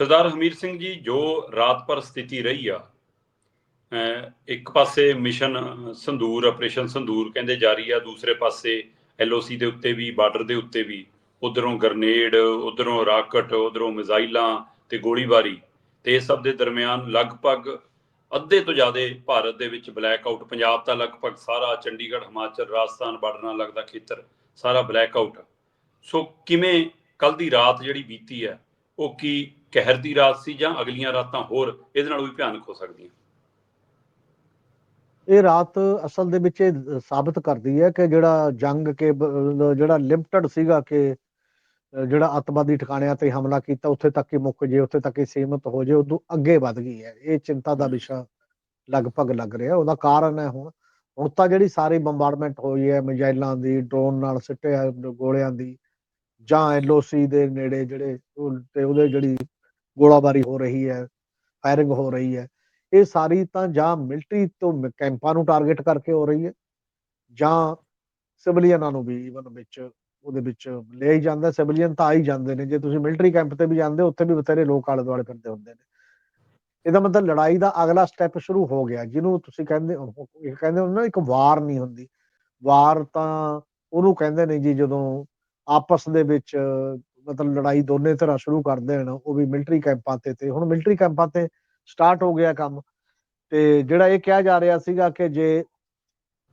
ਸਰਦਾਰ ਹਮੀਰ ਸਿੰਘ ਜੀ, ਜੋ ਰਾਤ ਪਰ ਸਥਿਤੀ ਰਹੀ ਆ ਇੱਕ ਪਾਸੇ ਮਿਸ਼ਨ ਸੰਦੂਰ, ਆਪਰੇਸ਼ਨ ਸੰਦੂਰ ਕਹਿੰਦੇ ਜਾਰੀ ਆ, ਦੂਸਰੇ ਪਾਸੇ ਐਲਓਸੀ ਦੇ ਉੱਤੇ ਵੀ, ਬਾਰਡਰ ਦੇ ਉੱਤੇ ਵੀ, ਉਧਰੋਂ ਗਰਨੇਡ, ਉਧਰੋਂ ਰਾਕਟ, ਉਧਰੋਂ ਮਿਜ਼ਾਈਲਾਂ ਤੇ ਗੋਲੀਬਾਰੀ ਤੇ ਇਹ ਸਭ ਦੇ ਦਰਮਿਆਨ ਲਗਭਗ ਅੱਧੇ ਤੋਂ ਜ਼ਿਆਦਾ ਭਾਰਤ ਦੇ ਵਿੱਚ ਬਲੈਕ ਆਊਟ, ਪੰਜਾਬ ਦਾ ਲਗਭਗ ਸਾਰਾ, ਚੰਡੀਗੜ੍ਹ, ਹਿਮਾਚਲ, ਰਾਜਸਥਾਨ, ਬਾਰਡਰ ਨਾਲ ਲੱਗਦਾ ਖੇਤਰ, ਸਾਰਾ ਬਲੈਕ ਆਊਟ। ਸੋ ਕਿਵੇਂ ਕੱਲ ਦੀ ਰਾਤ ਜਿਹੜੀ ਬੀਤੀ ਹੈ, ਉਹ ਕੀ ਕਹਿਰ ਦੀ ਰਾਤ ਸੀ ਜਾਂ ਅਗਲੀਆਂ ਰਾਤਾਂ ਹੋਰ, ਇਹਦੇ ਨਾਲ ਵੀ ਭਿਆਨਕ ਹੋ ਸਕਦੀਆਂ ਇਹ ਰਾਤ ਅਸਲ ਦੇ ਵਿੱਚ ਇਹ ਸਾਬਤ ਕਰਦੀ ਹੈ ਕਿ ਜਿਹੜਾ ਜੰਗ ਕੇ ਜਿਹੜਾ ਲਿਮਟਡ ਸੀਗਾ ਕਿ ਜਿਹੜਾ ਅੱਤਵਾਦੀ ਠਿਕਾਣਿਆਂ ਤੇ ਹਮਲਾ ਕੀਤਾ, ਉੱਥੇ ਤੱਕ ਹੀ ਮੁੱਕ ਜੇ, ਉੱਥੇ ਤੱਕ ਹੀ ਸੀਮਤ ਹੋ ਜੇ, ਉਦੋਂ ਅੱਗੇ ਵੱਧ ਗਈ ਹੈ। ਇਹ ਚਿੰਤਾ ਦਾ ਵਿਸ਼ਾ ਲਗਭਗ ਲੱਗ ਰਿਹਾ। ਉਹਦਾ ਕਾਰਨ ਹੈ ਹੁਣ। ਹੁਣ ਤਾਂ ਜਿਹੜੀ ਸਾਰੀ ਬੰਬਾਰਡਮੈਂਟ ਹੋਈ ਹੈ, ਮਿਜ਼ਾਈਲਾਂ ਦੀ ਡਰੋਨ ਨਾਲ ਸਿੱਟੇ ਗੋਲਿਆਂ ਦੀ, ਜਾਂ ਐਲਓਸੀ ਦੇ ਨੇੜੇ ਜਿਹੜੇ ਤੇ ਉਹਦੇ ਜਿਹੜੀ ਗੋਲਾਬਾਰੀ ਹੋ ਰਹੀ ਹੈ ਫਾਇਰਿੰਗ ਹੋ ਰਹੀ ਹੈ, ਇਹ ਸਾਰੀ ਤਾਂ ਜਾਂ ਮਿਲਟਰੀ ਤੋਂ ਕੈਂਪਾਂ ਨੂੰ ਟਾਰਗੇਟ ਕਰਕੇ ਹੋ ਰਹੀ ਹੈ ਜਾਂ ਸਿਵਲੀਅਨਾਂ ਨੂੰ ਵੀ ਇਵਨ ਵਿੱਚ ਉਹਦੇ ਵਿੱਚ ਲਿਆ ਹੀ ਜਾਂਦਾ ਸਿਵਲੀਅਨ ਤਾਂ ਆ ਹੀ ਜਾਂਦੇ ਨੇ, ਜੇ ਤੁਸੀਂ ਮਿਲਟਰੀ ਕੈਂਪ ਤੇ ਵੀ ਜਾਂਦੇ ਹੋ, ਉੱਥੇ ਵੀ ਬਥੇਰੇ ਲੋਕ ਆਲੇ ਦੁਆਲੇ ਫਿਰਦੇ ਹੁੰਦੇ ਨੇ। ਇਹਦਾ ਮਤਲਬ ਲੜਾਈ ਦਾ ਅਗਲਾ ਸਟੈਪ ਸ਼ੁਰੂ ਹੋ ਗਿਆ, ਜਿਹਨੂੰ ਤੁਸੀਂ ਕਹਿੰਦੇ ਹੋ, ਇਹ ਕਹਿੰਦੇ ਹੋ ਨਾ ਇੱਕ ਵਾਰ ਨਹੀਂ ਹੁੰਦੀ, ਵਾਰ ਤਾਂ ਉਹਨੂੰ ਕਹਿੰਦੇ ਨੇ ਜੀ ਜਦੋਂ ਆਪਸ ਦੇ ਵਿੱਚ ਮਤਲਬ ਲੜਾਈ ਦੋਨੇ ਤਰ੍ਹਾਂ ਸ਼ੁਰੂ ਕਰ ਦੇਣ, ਉਹ ਵੀ ਮਿਲਟਰੀ ਕੈਂਪਾਂ ਤੇ ਤੇ ਹੁਣ ਮਿਲਟਰੀ ਕੈਂਪਾਂ ਤੇ ਸਟਾਰਟ ਹੋ ਗਿਆ ਕੰਮ। ਤੇ ਜਿਹੜਾ ਇਹ ਕਿਹਾ ਜਾ ਰਿਹਾ ਸੀਗਾ ਕਿ ਜੇ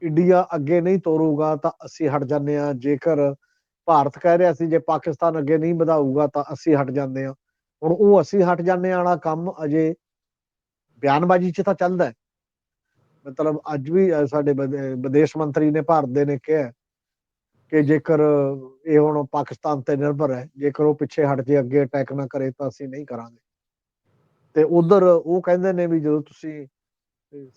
ਇੰਡੀਆ ਅੱਗੇ ਨਹੀਂ ਤੋਰੂਗਾ ਤਾਂ ਅਸੀਂ ਹਟ ਜਾਂਦੇ ਆ ਜੇਕਰ ਭਾਰਤ ਕਹਿ ਰਿਹਾ ਸੀ ਜੇ ਪਾਕਿਸਤਾਨ ਅੱਗੇ ਨਹੀਂ ਵਧਾਊਗਾ ਤਾਂ ਅਸੀਂ ਹਟ ਜਾਂਦੇ ਆ ਹੁਣ ਉਹ ਅਸੀਂ ਹਟ ਜਾਂਦੇ ਆ ਵਾਲਾ ਕੰਮ ਅਜੇ ਬਿਆਨਬਾਜ਼ੀ 'ਚ ਤਾਂ ਚੱਲਦਾ ਮਤਲਬ ਅੱਜ ਵੀ ਸਾਡੇ ਵਿਦੇਸ਼ ਮੰਤਰੀ ਨੇ ਭਾਰਤ ਦੇ ਨੇ ਕਿਹਾ ਕਿ ਜੇਕਰ ਇਹ ਹੁਣ ਪਾਕਿਸਤਾਨ ਤੇ ਨਿਰਭਰ ਹੈ, ਜੇਕਰ ਉਹ ਪਿੱਛੇ ਹਟ ਜੇ, ਅੱਗੇ ਅਟੈਕ ਨਾ ਕਰੇ ਤਾਂ ਅਸੀਂ ਨਹੀਂ ਕਰਾਂਗੇ। ਤੇ ਉਧਰ ਉਹ ਕਹਿੰਦੇ ਨੇ ਵੀ ਜਦੋਂ ਤੁਸੀਂ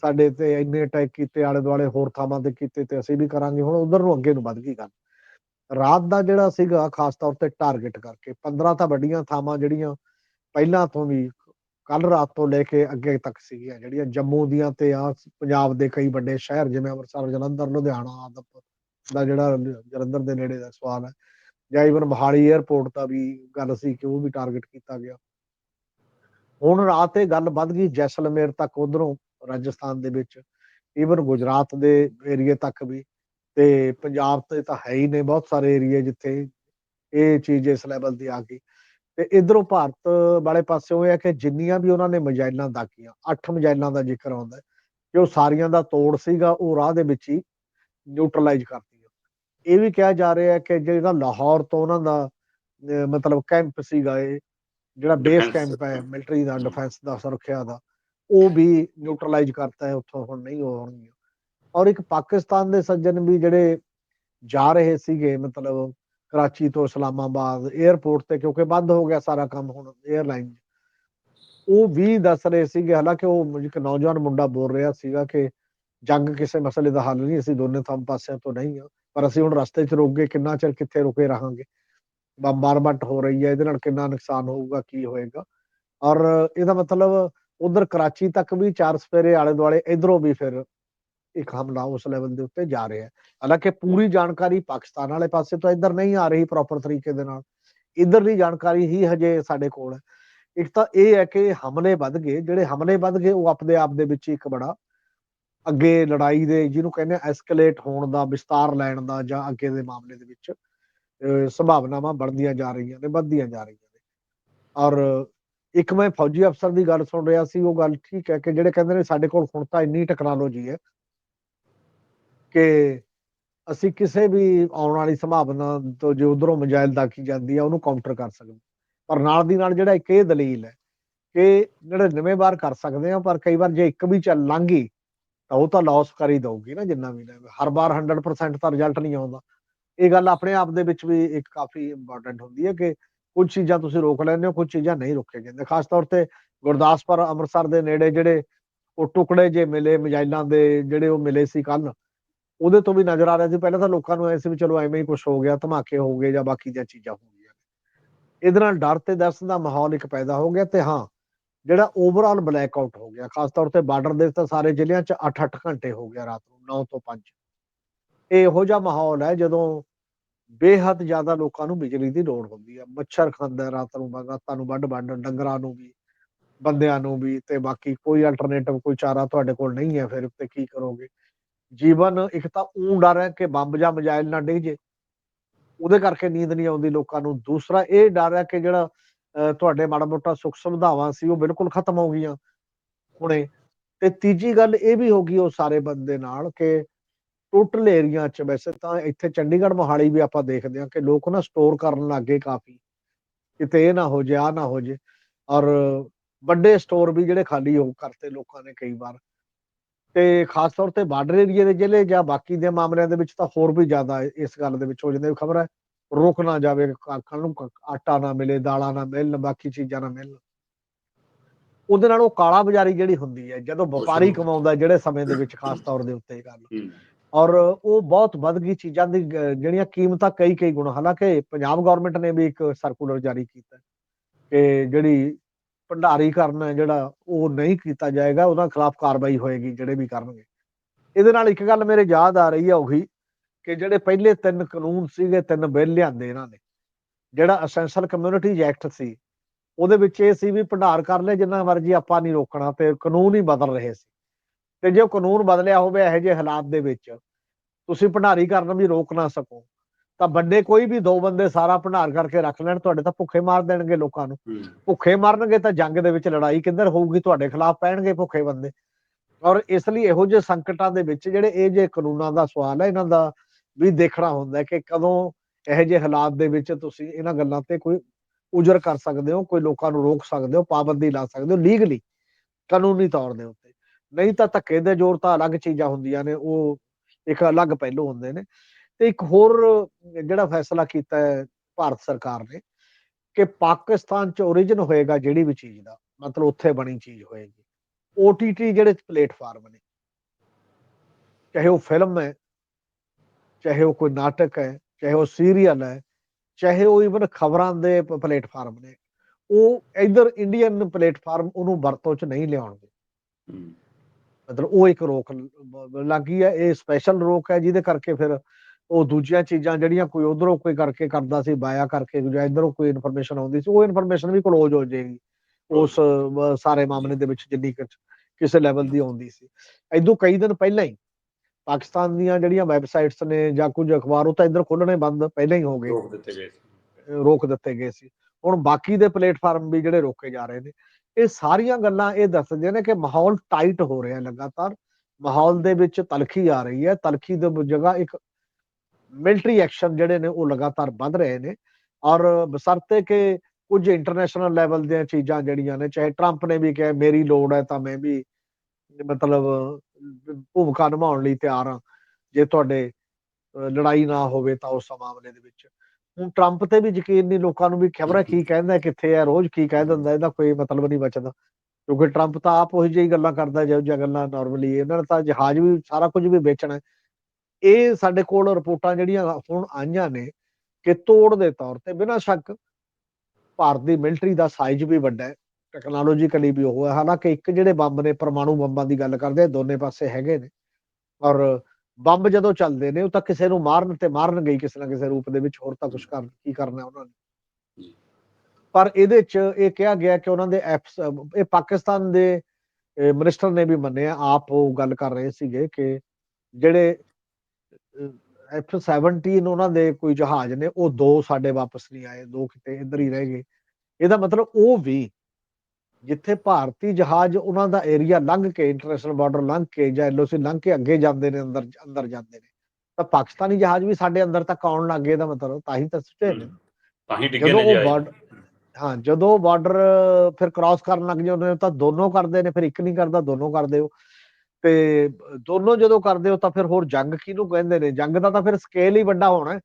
ਸਾਡੇ ਤੇ ਇੰਨੇ ਅਟੈਕ ਕੀਤੇ ਆਲੇ ਦੁਆਲੇ ਹੋਰ ਥਾਵਾਂ ਤੇ ਕੀਤੇ ਤੇ ਅਸੀਂ ਵੀ ਕਰਾਂਗੇ, ਹੁਣ ਉਧਰ ਨੂੰ ਅੱਗੇ ਨੂੰ ਵੱਧ ਗਈ ਗੱਲ। ਰਾਤ ਦਾ ਜਿਹੜਾ ਸੀਗਾ, ਖਾਸ ਤੌਰ ਤੇ ਟਾਰਗੇਟ ਕਰਕੇ 15 ਤਾਂ ਵੱਡੀਆਂ ਥਾਵਾਂ ਜਿਹੜੀਆਂ ਪਹਿਲਾਂ ਤੋਂ ਵੀ ਕੱਲ ਰਾਤ ਤੋਂ ਲੈ ਕੇ ਅੱਗੇ ਤੱਕ ਸੀਗੀਆਂ, ਜਿਹੜੀਆਂ ਜੰਮੂ ਦੀਆਂ ਤੇ ਆ ਪੰਜਾਬ ਦੇ ਕਈ ਵੱਡੇ ਸ਼ਹਿਰ ਜਿਵੇਂ ਅੰਮ੍ਰਿਤਸਰ, ਜਲੰਧਰ, ਲੁਧਿਆਣਾ ਆਦਮਪੁਰ ਦਾ ਜਿਹੜਾ ਜਲੰਧਰ ਦੇ ਨੇੜੇ ਦਾ ਸਵਾਲ ਹੈ। ਜਾਂ ਇਵਨ ਮੋਹਾਲੀ 에ਅਰਪੋਰਟ ਦਾ ਵੀ ਗੱਲ ਸੀ ਕਿ ਉਹ ਵੀ ਟਾਰਗੇਟ ਕੀਤਾ ਗਿਆ। ਹੁਣ ਰਾਤ ਇਹ ਗੱਲ ਵੱਧ ਗਈ ਜੈਸਲਮੇਰ ਤੱਕ ਉਧਰੋਂ ਰਾਜਸਥਾਨ ਦੇ ਵਿੱਚ। ਈਵਨ ਗੁਜਰਾਤ ਦੇ ਏਰੀਏ ਤੱਕ ਵੀ। ਤੇ ਪੰਜਾਬ ਤੇ ਤਾਂ ਹੈ ਹੀ ਨੇ ਬਹੁਤ ਸਾਰੇ ਏਰੀਏ ਜਿੱਥੇ ਇਹ ਚੀਜ਼ ਇਸ ਲੈਵਲ ਦੀ ਆ ਗਈ। ਤੇ ਇਧਰੋਂ ਭਾਰਤ ਵਾਲੇ ਪਾਸੇ ਉਹ ਹੈ ਕਿ ਜਿੰਨੀਆਂ ਵੀ ਉਹਨਾਂ ਨੇ ਮਜਾਇਲਾਂ ਦਾਗੀਆਂ, ਅੱਠ ਮਜਾਇਲਾਂ ਦਾ ਜ਼ਿਕਰ ਆਉਂਦਾ ਕਿ ਉਹ ਸਾਰੀਆਂ ਦਾ ਤੋੜ ਸੀਗਾ, ਉਹ ਰਾਹ ਦੇ ਵਿੱਚ ਹੀ ਨਿਊਟਰਲਾਈਜ਼ ਕਰਤੀਆਂ ਇਹ ਵੀ ਕਿਹਾ ਜਾ ਰਿਹਾ ਹੈ ਕਿ ਜਿਹੜਾ ਲਾਹੌਰ ਤੋਂ ਉਹਨਾਂ ਦਾ ਮਤਲਬ ਕੈਂਪ ਸੀਗਾ ਇਹ ਜਿਹੜਾ ਬੇਸ ਕੈਂਪ ਹੈ ਮਿਲਟਰੀ ਦਾ। ਡਿਫੈਂਸ ਦਾ ਸੁਰੱਖਿਆ ਦਾ ਉਹ ਵੀ ਨਿਊਟਰਲਾਈਜ਼ ਕਰਤਾ ਹੈ ਉੱਥੋਂ ਹੁਣ ਨਹੀਂ ਹੋਣਗੀਆਂ। ਔਰ ਇੱਕ ਪਾਕਿਸਤਾਨ ਦੇ ਸੱਜਣ ਵੀ ਜਿਹੜੇ ਜਾ ਰਹੇ ਸੀਗੇ ਮਤਲਬ ਕਰਾਚੀ ਤੋਂ ਇਸਲਾਮਾਬਾਦ 에ਅਰਪੋਰਟ ਤੇ ਕਿਉਂਕਿ ਬੰਦ ਹੋ ਗਿਆ ਸਾਰਾ ਕੰਮ ਹੁਣ 에ਅਰਲਾਈਨ ਉਹ ਵੀ ਦੱਸ ਰਹੇ ਸੀਗੇ ਹਾਲਾਂਕਿ ਉਹ ਇੱਕ ਨੌਜਵਾਨ ਮੁੰਡਾ ਬੋਲ ਰਿਹਾ ਸੀਗਾ ਕਿ ਜੰਗ ਕਿਸੇ ਮਸਲੇ ਦਾ ਹੱਲ ਨਹੀਂ ਅਸੀਂ ਦੋਨੇ ਥੰਮ ਪਾਸਿਆਂ ਤੋਂ ਨਹੀਂ ਆ ਪਰ ਅਸੀਂ ਹੁਣ ਰਸਤੇ 'ਚ ਰੁਕ ਗਏ, ਕਿੰਨਾ ਚਿਰ ਕਿੱਥੇ ਰੁਕੇ ਰਹਾਂਗੇ? ਬੰਬਾਰਮੈਂਟ ਹੋ ਰਹੀ ਹੈ, ਇਹਦੇ ਨਾਲ ਕਿੰਨਾ ਨੁਕਸਾਨ ਹੋਊਗਾ, ਕੀ ਹੋਏਗਾ? ਔਰ ਇਹਦਾ ਮਤਲਬ ਉਧਰ ਕਰਾਚੀ ਤੱਕ ਵੀ ਚਾਰ ਸਪੇਰੇ ਆਲੇ ਦੁਆਲੇ ਇਧਰੋਂ ਵੀ ਫਿਰ ਇੱਕ ਹਮਲਾ ਉਸ ਲੈਵਲ ਦੇ ਉੱਤੇ ਜਾ ਰਿਹਾ ਹੈ। ਹਾਲਾਂਕਿ ਪੂਰੀ ਜਾਣਕਾਰੀ ਪਾਕਿਸਤਾਨ ਵਾਲੇ ਪਾਸੇ ਤੋਂ ਇੱਧਰ ਨਹੀਂ ਆ ਰਹੀ ਪ੍ਰੋਪਰ ਤਰੀਕੇ ਦੇ ਨਾਲ। ਇਧਰਲੀ ਜਾਣਕਾਰੀ ਹੀ ਹਜੇ ਸਾਡੇ ਕੋਲ ਹੈ। ਇੱਕ ਤਾਂ ਇਹ ਹੈ ਕਿ ਹਮਲੇ ਵੱਧ ਗਏ, ਜਿਹੜੇ ਹਮਲੇ ਵੱਧ ਗਏ, ਉਹ ਆਪਣੇ ਆਪ ਦੇ ਵਿੱਚ ਇੱਕ ਬੜਾ ਅੱਗੇ ਲੜਾਈ ਦੇ ਜਿਹਨੂੰ ਕਹਿੰਦੇ ਐਸਕੇਲੇਟ ਹੋਣ ਦਾ, ਵਿਸਤਾਰ ਲੈਣ ਦਾ ਜਾਂ ਅੱਗੇ ਦੇ ਮਾਮਲੇ ਦੇ ਵਿੱਚ ਸੰਭਾਵਨਾਵਾਂ ਬਣਦੀਆਂ ਜਾ ਰਹੀਆਂ ਨੇ, ਵੱਧਦੀਆਂ ਜਾ ਰਹੀਆਂ ਨੇ। ਔਰ ਇੱਕ ਮੈਂ ਫੌਜੀ ਅਫਸਰ ਦੀ ਗੱਲ ਸੁਣ ਰਿਹਾ ਸੀ, ਉਹ ਗੱਲ ਠੀਕ ਹੈ ਕਿ ਜਿਹੜੇ ਕਹਿੰਦੇ ਨੇ ਸਾਡੇ ਕੋਲ ਹੁਣ ਤਾਂ ਇੰਨੀ ਟੈਕਨੋਲੋਜੀ ਹੈ ਕਿ ਅਸੀਂ ਕਿਸੇ ਵੀ ਆਉਣ ਵਾਲੀ ਸੰਭਾਵਨਾ ਤੋਂ ਜੇ ਉਧਰੋਂ ਮਜਾਇਲ ਦਾਕੀ ਜਾਂਦੀ ਹੈ, ਉਹਨੂੰ ਕਾਊਂਟਰ ਕਰ ਸਕਦੇ ਪਰ ਨਾਲ ਦੀ ਨਾਲ ਜਿਹੜਾ ਇੱਕ ਇਹ ਦਲੀਲ ਹੈ ਕਿ 99 ਵਾਰ ਕਰ ਸਕਦੇ ਆ ਪਰ ਕਈ ਵਾਰ ਜੇ ਇੱਕ ਵੀ ਚੱਲ ਲੰਘੀ ਤਾਂ ਉਹ ਤਾਂ ਲਾਸ ਕਰ ਹੀ ਦਊਗੀ ਨਾ ਜਿੰਨਾ ਵੀ ਲੈ ਹਰ ਵਾਰ 100% ਤਾਂ ਰਿਜ਼ਲਟ ਨਹੀਂ ਆਉਂਦਾ। ਇਹ ਗੱਲ ਆਪਣੇ ਆਪ ਦੇ ਵਿੱਚ ਵੀ ਇੱਕ ਕਾਫੀ ਇੰਪੋਰਟੈਂਟ ਹੁੰਦੀ ਹੈ ਕਿ ਕੁਝ ਚੀਜ਼ਾਂ ਤੁਸੀਂ ਰੋਕ ਲੈਂਦੇ ਹੋ, ਕੁਝ ਚੀਜ਼ਾਂ ਨਹੀਂ ਰੋਕੇ ਜਾਂਦੇ ਖਾਸ ਤੌਰ ਤੇ ਗੁਰਦਾਸਪੁਰ, ਅੰਮ੍ਰਿਤਸਰ ਦੇ ਨੇੜੇ ਜਿਹੜੇ ਉਹ ਟੁਕੜੇ ਜੇ ਮਿਲੇ, ਮਜਾਇਲਾਂ ਦੇ ਜਿਹੜੇ ਉਹ ਮਿਲੇ ਸੀ ਕੱਲ ਉਹਦੇ ਤੋਂ ਵੀ ਨਜ਼ਰ ਆ ਰਿਹਾ ਸੀ। ਪਹਿਲਾਂ ਤਾਂ ਲੋਕਾਂ ਨੂੰ ਐਸੇ ਵੀ ਚਲੋ ਐਵੇਂ ਹੀ ਕੁਝ ਹੋ ਗਿਆ, ਧਮਾਕੇ ਹੋ ਗਏ ਜਾਂ ਬਾਕੀ ਦੀਆਂ ਚੀਜ਼ਾਂ ਹੋ ਗਈਆਂ। ਇਹਦੇ ਨਾਲ ਡਰ ਤੇ ਦਹਿਸ਼ਤ ਦਾ ਮਾਹੌਲ ਇੱਕ ਪੈਦਾ ਹੋ ਗਿਆ ਤੇ ਹਾਂ ਜਿਹੜਾ ਓਵਰਆਲ ਬਲੈਕ ਆਊਟ ਹੋ ਗਿਆ, ਖਾਸ ਤੌਰ ਤੇ ਬਾਰਡਰ ਦੇ ਤਾਂ ਸਾਰੇ ਜ਼ਿਲ੍ਹਿਆਂ 'ਚ 8-8 ਘੰਟੇ ਹੋ ਗਿਆ ਰਾਤ ਨੂੰ 9 ਤੋਂ 5 ਇਹ ਇਹੋ ਜਿਹਾ ਮਾਹੌਲ ਹੈ ਜਦੋਂ ਬੇਹੱਦ ਜ਼ਿਆਦਾ ਲੋਕਾਂ ਨੂੰ ਬਿਜਲੀ ਦੀ ਲੋੜ ਹੁੰਦੀ ਹੈ। ਮੱਛਰ ਖਾਂਦਾ ਰਾਤ ਨੂੰ ਬ- ਨੂੰ ਵੱਢ ਵੱਢ, ਡੰਗਰਾਂ ਨੂੰ ਵੀ, ਬੰਦਿਆਂ ਨੂੰ ਵੀ ਤੇ ਬਾਕੀ ਕੋਈ ਅਲਟਰਨੇਟਿਵ ਕੋਈ ਚਾਰਾ ਤੁਹਾਡੇ ਕੋਲ ਨਹੀਂ ਹੈ ਫਿਰ ਤੇ ਕੀ ਕਰੋਗੇ? ਜੀਵਨ ਇੱਕ ਤਾਂ ਊਂ ਡਰ ਹੈ ਕਿ ਬੰਬ ਜਾਂ ਮਜਾਇਲ ਨਾ ਡਿੱਗ ਜੇ, ਉਹਦੇ ਕਰਕੇ ਨੀਂਦ ਨਹੀਂ ਆਉਂਦੀ ਲੋਕਾਂ ਨੂੰ। ਦੂਸਰਾ ਇਹ ਡਰ ਹੈ ਕਿ ਜਿਹੜਾ ਤੁਹਾਡੇ ਮਾੜਾ ਮੋਟਾ ਸੁੱਖ ਸੁਵਿਧਾਵਾਂ ਸੀ, ਉਹ ਬਿਲਕੁਲ ਖਤਮ ਹੋ ਗਈਆਂ ਹੁਣੇ। ਤੇ ਤੀਜੀ ਗੱਲ ਇਹ ਵੀ ਹੋ ਗਈ ਉਹ ਸਾਰੇ ਬੰਦੇ ਨਾਲ ਕਿ ਟੋਟਲ ਏਰੀਆ ਚ ਵੈਸੇ ਤਾਂ ਇੱਥੇ ਚੰਡੀਗੜ੍ਹ ਮੋਹਾਲੀ ਵੀ ਆਪਾਂ ਦੇਖਦੇ ਹਾਂ ਕਿ ਲੋਕ ਨਾ ਸਟੋਰ ਕਰਨ ਲੱਗੇ ਕਾਫੀ। ਕਿਤੇ ਇਹ ਨਾ ਹੋ ਜੇ ਆ ਨਾ ਹੋ ਜੇ। ਔਰ ਵੱਡੇ ਸਟੋਰ ਵੀ ਜਿਹੜੇ ਖਾਲੀ ਹੋ ਕਰਤੇ ਲੋਕਾਂ ਨੇ ਕਈ ਵਾਰ। ਤੇ ਖਾਸ ਤੌਰ ਤੇ ਬਾਰਡਰ ਏਰੀਏ ਦੇ ਜ਼ਿਲ੍ਹੇ ਜਾਂ ਬਾਕੀ ਦੇ ਮਾਮਲਿਆਂ ਦੇ ਵਿੱਚ ਤਾਂ ਹੋਰ ਵੀ ਜ਼ਿਆਦਾ ਇਸ ਗੱਲ ਦੇ ਵਿੱਚ ਹੋ ਜਾਂਦੇ ਖਬਰ ਹੈ। ਰੁਕ ਨਾ ਜਾਵੇ ਕੱਲ ਨੂੰ ਆਟਾ ਨਾ ਮਿਲੇ ਦਾਲਾਂ ਨਾ ਮਿਲਣ ਬਾਕੀ ਚੀਜ਼ਾਂ ਨਾ ਮਿਲਣ। ਉਹਦੇ ਨਾਲ ਉਹ ਕਾਲਾ ਬਾਜ਼ਾਰੀ ਜਿਹੜੀ ਹੁੰਦੀ ਹੈ ਜਦੋਂ ਵਪਾਰੀ ਕਮਾਉਂਦਾ ਜਿਹੜੇ ਸਮੇਂ ਦੇ ਵਿੱਚ ਖਾਸ ਤੌਰ ਦੇ ਉੱਤੇ ਇਹ ਗੱਲ। ਔਰ ਉਹ ਬਹੁਤ ਵੱਧ ਗਈ ਚੀਜ਼ਾਂ ਦੀ ਜਿਹੜੀਆਂ ਕੀਮਤਾਂ ਕਈ ਕਈ ਗੁਣਾ। ਹਾਲਾਂਕਿ ਪੰਜਾਬ ਗਵਰਨਮੈਂਟ ਨੇ ਵੀ ਇੱਕ ਸਰਕੂਲਰ ਜਾਰੀ ਕੀਤਾ ਕਿ ਜਿਹੜੀ ਭੰਡਾਰੀਕਰਨ ਹੈ ਜਿਹੜਾ ਉਹ ਨਹੀਂ ਕੀਤਾ ਜਾਏਗਾ ਉਹਨਾਂ ਖਿਲਾਫ ਕਾਰਵਾਈ ਹੋਏਗੀ ਜਿਹੜੇ ਵੀ ਕਰਨਗੇ। ਇਹਦੇ ਨਾਲ ਇੱਕ ਗੱਲ ਮੇਰੇ ਯਾਦ ਆ ਰਹੀ ਹੈ ਉਹੀ ਕਿ ਜਿਹੜੇ ਪਹਿਲੇ ਤਿੰਨ ਕਾਨੂੰਨ ਸੀਗੇ ਤਿੰਨ ਬਿੱਲ ਲਿਆਂਦੇ ਇਹਨਾਂ ਨੇ ਜਿਹੜਾ ਅਸੈਂਸ਼ੀਅਲ ਕਮਿਊਨਿਟੀਜ਼ ਐਕਟ ਸੀ ਉਹਦੇ ਵਿੱਚ ਇਹ ਸੀ ਵੀ ਭੰਡਾਰ ਕਰ ਲੈ ਜਿੰਨਾ ਮਰਜ਼ੀ ਆਪਾਂ ਨਹੀਂ ਰੋਕਣਾ ਤੇ ਕਾਨੂੰਨ ਹੀ ਬਦਲ ਰਹੇ ਸੀ। ਤੇ ਜੇ ਕਾਨੂੰਨ ਬਦਲਿਆ ਹੋਵੇ ਇਹੋ ਜਿਹੇ ਹਾਲਾਤ ਦੇ ਵਿੱਚ ਤੁਸੀਂ ਭੰਡਾਰੀ ਕਰਨ ਵੀ ਰੋਕ ਨਾ ਸਕੋ ਤਾਂ ਵੱਡੇ ਕੋਈ ਵੀ ਦੋ ਬੰਦੇ ਸਾਰਾ ਭੰਡਾਰ ਕਰਕੇ ਰੱਖ ਲੈਣ ਤੁਹਾਡੇ ਤਾਂ ਭੁੱਖੇ ਮਾਰ ਦੇਣਗੇ ਲੋਕਾਂ ਨੂੰ। ਭੁੱਖੇ ਮਰਨਗੇ ਤਾਂ ਜੰਗ ਦੇ ਵਿੱਚ ਲੜਾਈ ਕਿੱਧਰ ਹੋਊਗੀ ਤੁਹਾਡੇ ਖਿਲਾਫ ਪੈਣਗੇ ਭੁੱਖੇ ਬੰਦੇ। ਔਰ ਇਸ ਲਈ ਇਹੋ ਜਿਹੇ ਸੰਕਟਾਂ ਦੇ ਵਿੱਚ ਜਿਹੜੇ ਇਹ ਜੇ ਕਾਨੂੰਨਾਂ ਦਾ ਸਵਾਲ ਹੈ ਇਹਨਾਂ ਦਾ ਵੀ ਦੇਖਣਾ ਹੁੰਦਾ ਕਿ ਕਦੋਂ ਇਹੋ ਜਿਹੇ ਹਾਲਾਤ ਦੇ ਵਿੱਚ ਤੁਸੀਂ ਇਹਨਾਂ ਗੱਲਾਂ ਤੇ ਕੋਈ ਉਜਰ ਕਰ ਸਕਦੇ ਹੋ, ਕੋਈ ਲੋਕਾਂ ਨੂੰ ਰੋਕ ਸਕਦੇ ਹੋ, ਪਾਬੰਦੀ ਲਾ ਸਕਦੇ ਹੋ ਲੀਗਲੀ ਕਾਨੂੰਨੀ ਤੌਰ ਦੇ ਉੱਤੇ। ਨਹੀਂ ਤਾਂ ਧੱਕੇ ਦੇ ਜ਼ੋਰ ਤਾਂ ਅਲੱਗ ਚੀਜ਼ਾਂ ਹੁੰਦੀਆਂ ਨੇ, ਉਹ ਇੱਕ ਅਲੱਗ ਪਹਿਲੂ ਹੁੰਦੇ ਨੇ। ਤੇ ਇੱਕ ਹੋਰ ਜਿਹੜਾ ਫੈਸਲਾ ਕੀਤਾ ਹੈ ਭਾਰਤ ਸਰਕਾਰ ਨੇ ਕਿ ਪਾਕਿਸਤਾਨ ਚ origin ਹੋਏਗਾ ਜਿਹੜੀ ਵੀ ਚੀਜ਼ ਦਾ, ਮਤਲਬ ਉੱਥੇ ਬਣੀ ਚੀਜ਼ ਹੋਏਗੀ। OTT ਜਿਹੜੇ ਪਲੇਟਫਾਰਮ ਨੇ, ਚਾਹੇ ਉਹ ਫਿਲਮ ਹੈ ਚਾਹੇ ਉਹ ਕੋਈ ਨਾਟਕ ਹੈ ਚਾਹੇ ਉਹ ਸੀਰੀਅਲ ਹੈ ਚਾਹੇ ਉਹ ਇਵਨ ਖਬਰਾਂ ਦੇ ਪਲੇਟਫਾਰਮ ਨੇ ਉਹ ਇਧਰ ਇੰਡੀਅਨ ਪਲੇਟਫਾਰਮ ਉਹਨੂੰ ਵਰਤੋਂ ਚ ਨਹੀਂ ਲਿਆਉਣਗੇ। ਮਤਲਬ ਉਹ ਇੱਕ ਰੋਕ ਲੱਗੀ ਹੈ ਇਹ ਸਪੈਸ਼ਲ ਰੋਕ ਹੈ ਜਿਹਦੇ ਕਰਕੇ ਫਿਰ ਉਹ ਦੂਜੀਆਂ ਚੀਜ਼ਾਂ ਜਿਹੜੀਆਂ ਕੋਈ ਉਧਰੋਂ ਕੋਈ ਕਰਕੇ ਕਰਦਾ ਸੀ ਬਾਇਆ ਕਰਕੇ ਜਾਂ ਇਧਰੋਂ ਕੋਈ ਇਨਫੋਰਮੇਸ਼ਨ ਆਉਂਦੀ ਸੀ ਉਹ ਇਨਫੋਰਮੇਸ਼ਨ ਵੀ ਕਲੋਜ਼ ਹੋ ਜਾਏਗੀ ਉਸ ਸਾਰੇ ਮਾਮਲੇ ਦੇ ਵਿੱਚ ਜਿੰਨੀ ਕਿਸੇ ਲੈਵਲ ਦੀ ਆਉਂਦੀ ਸੀ। ਇਦੋਂ ਕਈ ਦਿਨ ਪਹਿਲਾਂ ਹੀ ਪਾਕਿਸਤਾਨ ਦੀਆਂ ਜਿਹੜੀਆਂ ਵੈਬਸਾਈਟਸ ਨੇ ਜਾਂ ਕੁਝ ਅਖਬਾਰ ਉਹ ਤਾਂ ਇੱਧਰ ਖੋਲਣੇ ਬੰਦ ਪਹਿਲਾਂ ਹੀ ਹੋ ਗਏ। ਰੋਕ ਦਿੱਤੇ ਗਏ ਸੀ। ਰੋਕ ਦਿੱਤੇ ਗਏ ਸੀ। ਹੁਣ ਬਾਕੀ ਦੇ ਪਲੇਟਫਾਰਮ ਵੀ ਜਿਹੜੇ ਰੋਕੇ ਜਾ ਰਹੇ ਨੇ ਇਹ ਸਾਰੀਆਂ ਗੱਲਾਂ ਇਹ ਦੱਸਦੀਆਂ ਨੇ ਕਿ ਮਾਹੌਲ ਟਾਈਟ ਹੋ ਰਿਹਾ ਲਗਾਤਾਰ। ਮਾਹੌਲ ਦੇ ਵਿੱਚ ਤਲਖੀ ਆ ਰਹੀ ਹੈ। ਤਲਖੀ ਦੇ ਜਗ੍ਹਾ ਇੱਕ ਮਿਲਟਰੀ ਐਕਸ਼ਨ ਜਿਹੜੇ ਨੇ ਉਹ ਲਗਾਤਾਰ ਵੱਧ ਰਹੇ ਨੇ। ਔਰ ਬਸਰਤੇ ਕਿ ਕੁਝ ਇੰਟਰਨੈਸ਼ਨਲ ਲੈਵਲ ਦੀਆਂ ਚੀਜ਼ਾਂ ਜਿਹੜੀਆਂ ਨੇ ਚਾਹੇ ਟਰੰਪ ਨੇ ਵੀ ਕਿਹਾ ਮੇਰੀ ਲੋੜ ਹੈ ਤਾਂ ਮੈਂ ਵੀ ਮਤਲਬ ਭੂਮਿਕਾ ਨਿਭਾਉਣ ਲਈ ਤਿਆਰ ਹਾਂ। ਜੇ ਤੁਹਾਡੇ ਲੜਾਈ ਨਾ ਹੋਵੇ ਤਾਂ ਉਸ ਮਾਮਲੇ ਦੇ ਵਿੱਚ। ਹੁਣ ਟਰੰਪ ਤੇ ਵੀ ਯਕੀਨ ਨਹੀਂ ਲੋਕਾਂ ਨੂੰ ਵੀ ਖਬਰ ਕੀ ਕਹਿੰਦਾ ਕਿੱਥੇ ਹੈ ਰੋਜ਼ ਕੀ ਕਹਿ ਦਿੰਦਾ ਇਹਦਾ ਕੋਈ ਮਤਲਬ ਨਹੀਂ ਬਚਦਾ। ਕਿਉਂਕਿ ਟਰੰਪ ਤਾਂ ਆਪ ਉਹੀ ਜਿਹੀ ਗੱਲਾਂ ਕਰਦਾ ਜਿਹੋ ਜਿਹੀਆਂ ਗੱਲਾਂ ਨਾਰਮਲੀ ਇਹਨਾਂ ਨੇ ਤਾਂ ਜਹਾਜ਼ ਵੀ ਸਾਰਾ ਕੁਝ ਵੀ ਵੇਚਣਾ। ਇਹ ਸਾਡੇ ਕੋਲ ਰਿਪੋਰਟਾਂ ਜਿਹੜੀਆਂ ਹੁਣ ਆਈਆਂ ਨੇ ਕਿ ਤੋੜ ਦੇ ਤੌਰ ਤੇ ਬਿਨਾਂ ਸ਼ੱਕ ਭਾਰਤ ਦੀ ਮਿਲਟਰੀ ਦਾ ਸਾਈਜ਼ ਵੀ ਵੱਡਾ ਹੈ। ਟੈਕਨੋਲੋਜੀਕਲੀ ਵੀ ਉਹ ਹੈ ਹਾਲਾਂਕਿ ਇੱਕ ਜਿਹੜੇ ਬੰਬ ਨੇ ਪਰਮਾਣੂ ਬੰਬਾਂ ਦੀ ਗੱਲ ਕਰਦੇ ਆ ਦੋਨੇ ਪਾਸੇ ਹੈਗੇ ਨੇ। ਔਰ ਬੰਬ ਜਦੋਂ ਚੱਲਦੇ ਨੇ ਉਹ ਤਾਂ ਕਿਸੇ ਨੂੰ ਮਾਰਨ ਤੇ ਮਾਰਨ ਗਈ ਕਿਸੇ ਨਾ ਕਿਸੇ ਰੂਪ ਦੇ ਵਿੱਚ ਹੋਰ ਤਾਂ ਕੁਝ ਕਰ ਕੀ ਕਰਨਾ ਉਹਨਾਂ ਨੇ। ਪਰ ਇਹਦੇ ਚ ਇਹ ਕਿਹਾ ਗਿਆ ਕਿ ਉਹਨਾਂ ਦੇ ਐਪਸ ਇਹ ਪਾਕਿਸਤਾਨ ਦੇ ਮਿਨਿਸਟਰ ਨੇ ਵੀ ਮੰਨਿਆ ਆਪ ਉਹ ਗੱਲ ਕਰ ਰਹੇ ਸੀਗੇ ਕਿ ਜਿਹੜੇ F17 ਉਹਨਾਂ ਦੇ ਕੋਈ ਜਹਾਜ਼ ਨੇ ਉਹ ਦੋ ਸਾਡੇ ਵਾਪਸ ਨਹੀਂ ਆਏ ਦੋ ਕਿਤੇ ਇੱਧਰ ਹੀ ਰਹਿ ਗਏ। ਇਹਦਾ ਮਤਲਬ ਉਹ ਵੀ ਜਿੱਥੇ ਭਾਰਤੀ ਜਹਾਜ਼ ਉਹਨਾਂ ਦਾ ਏਰੀਆ ਲੰਘ ਕੇ ਇੰਟਰਨੈਸ਼ਨਲ ਬਾਰਡਰ ਲੰਘ ਕੇ ਜਾਂ ਐਲਓਸੀ ਲੰਘ ਕੇ ਅੱਗੇ ਜਾਂਦੇ ਨੇ ਅੰਦਰ ਅੰਦਰ ਜਾਂਦੇ ਨੇ। ਤਾਂ ਪਾਕਿਸਤਾਨੀ ਜਹਾਜ਼ ਵੀ ਸਾਡੇ ਅੰਦਰ ਤੱਕ ਆਉਣ ਲੱਗ ਦਾ ਮਤਲਬ ਤਾਂ ਹੀ ਤਾਂ ਸੁਝੇ ਨੇ ਤਾਂ ਹੀ ਡਿੱਗੇ ਨੇ ਜੀ ਹਾਂ ਜਦੋਂ ਬਾਰਡਰ ਫਿਰ ਕ੍ਰਾਸ ਕਰਨ ਲੱਗ ਜਾਂਦੇ ਤਾਂ ਦੋਨੋਂ ਕਰਦੇ ਨੇ ਫਿਰ ਇੱਕ ਨਹੀਂ ਕਰਦਾ ਦੋਨੋਂ ਕਰਦੇ ਹੋ। ਤੇ ਦੋਨੋਂ ਜਦੋਂ ਕਰਦੇ ਹੋ ਤਾਂ ਫਿਰ ਹੋਰ ਜੰਗ ਕਿਹਨੂੰ ਕਹਿੰਦੇ ਨੇ? ਜੰਗ ਦਾ ਤਾਂ ਫਿਰ ਸਕੇਲ ਹੀ ਵੱਡਾ ਹੋਣਾ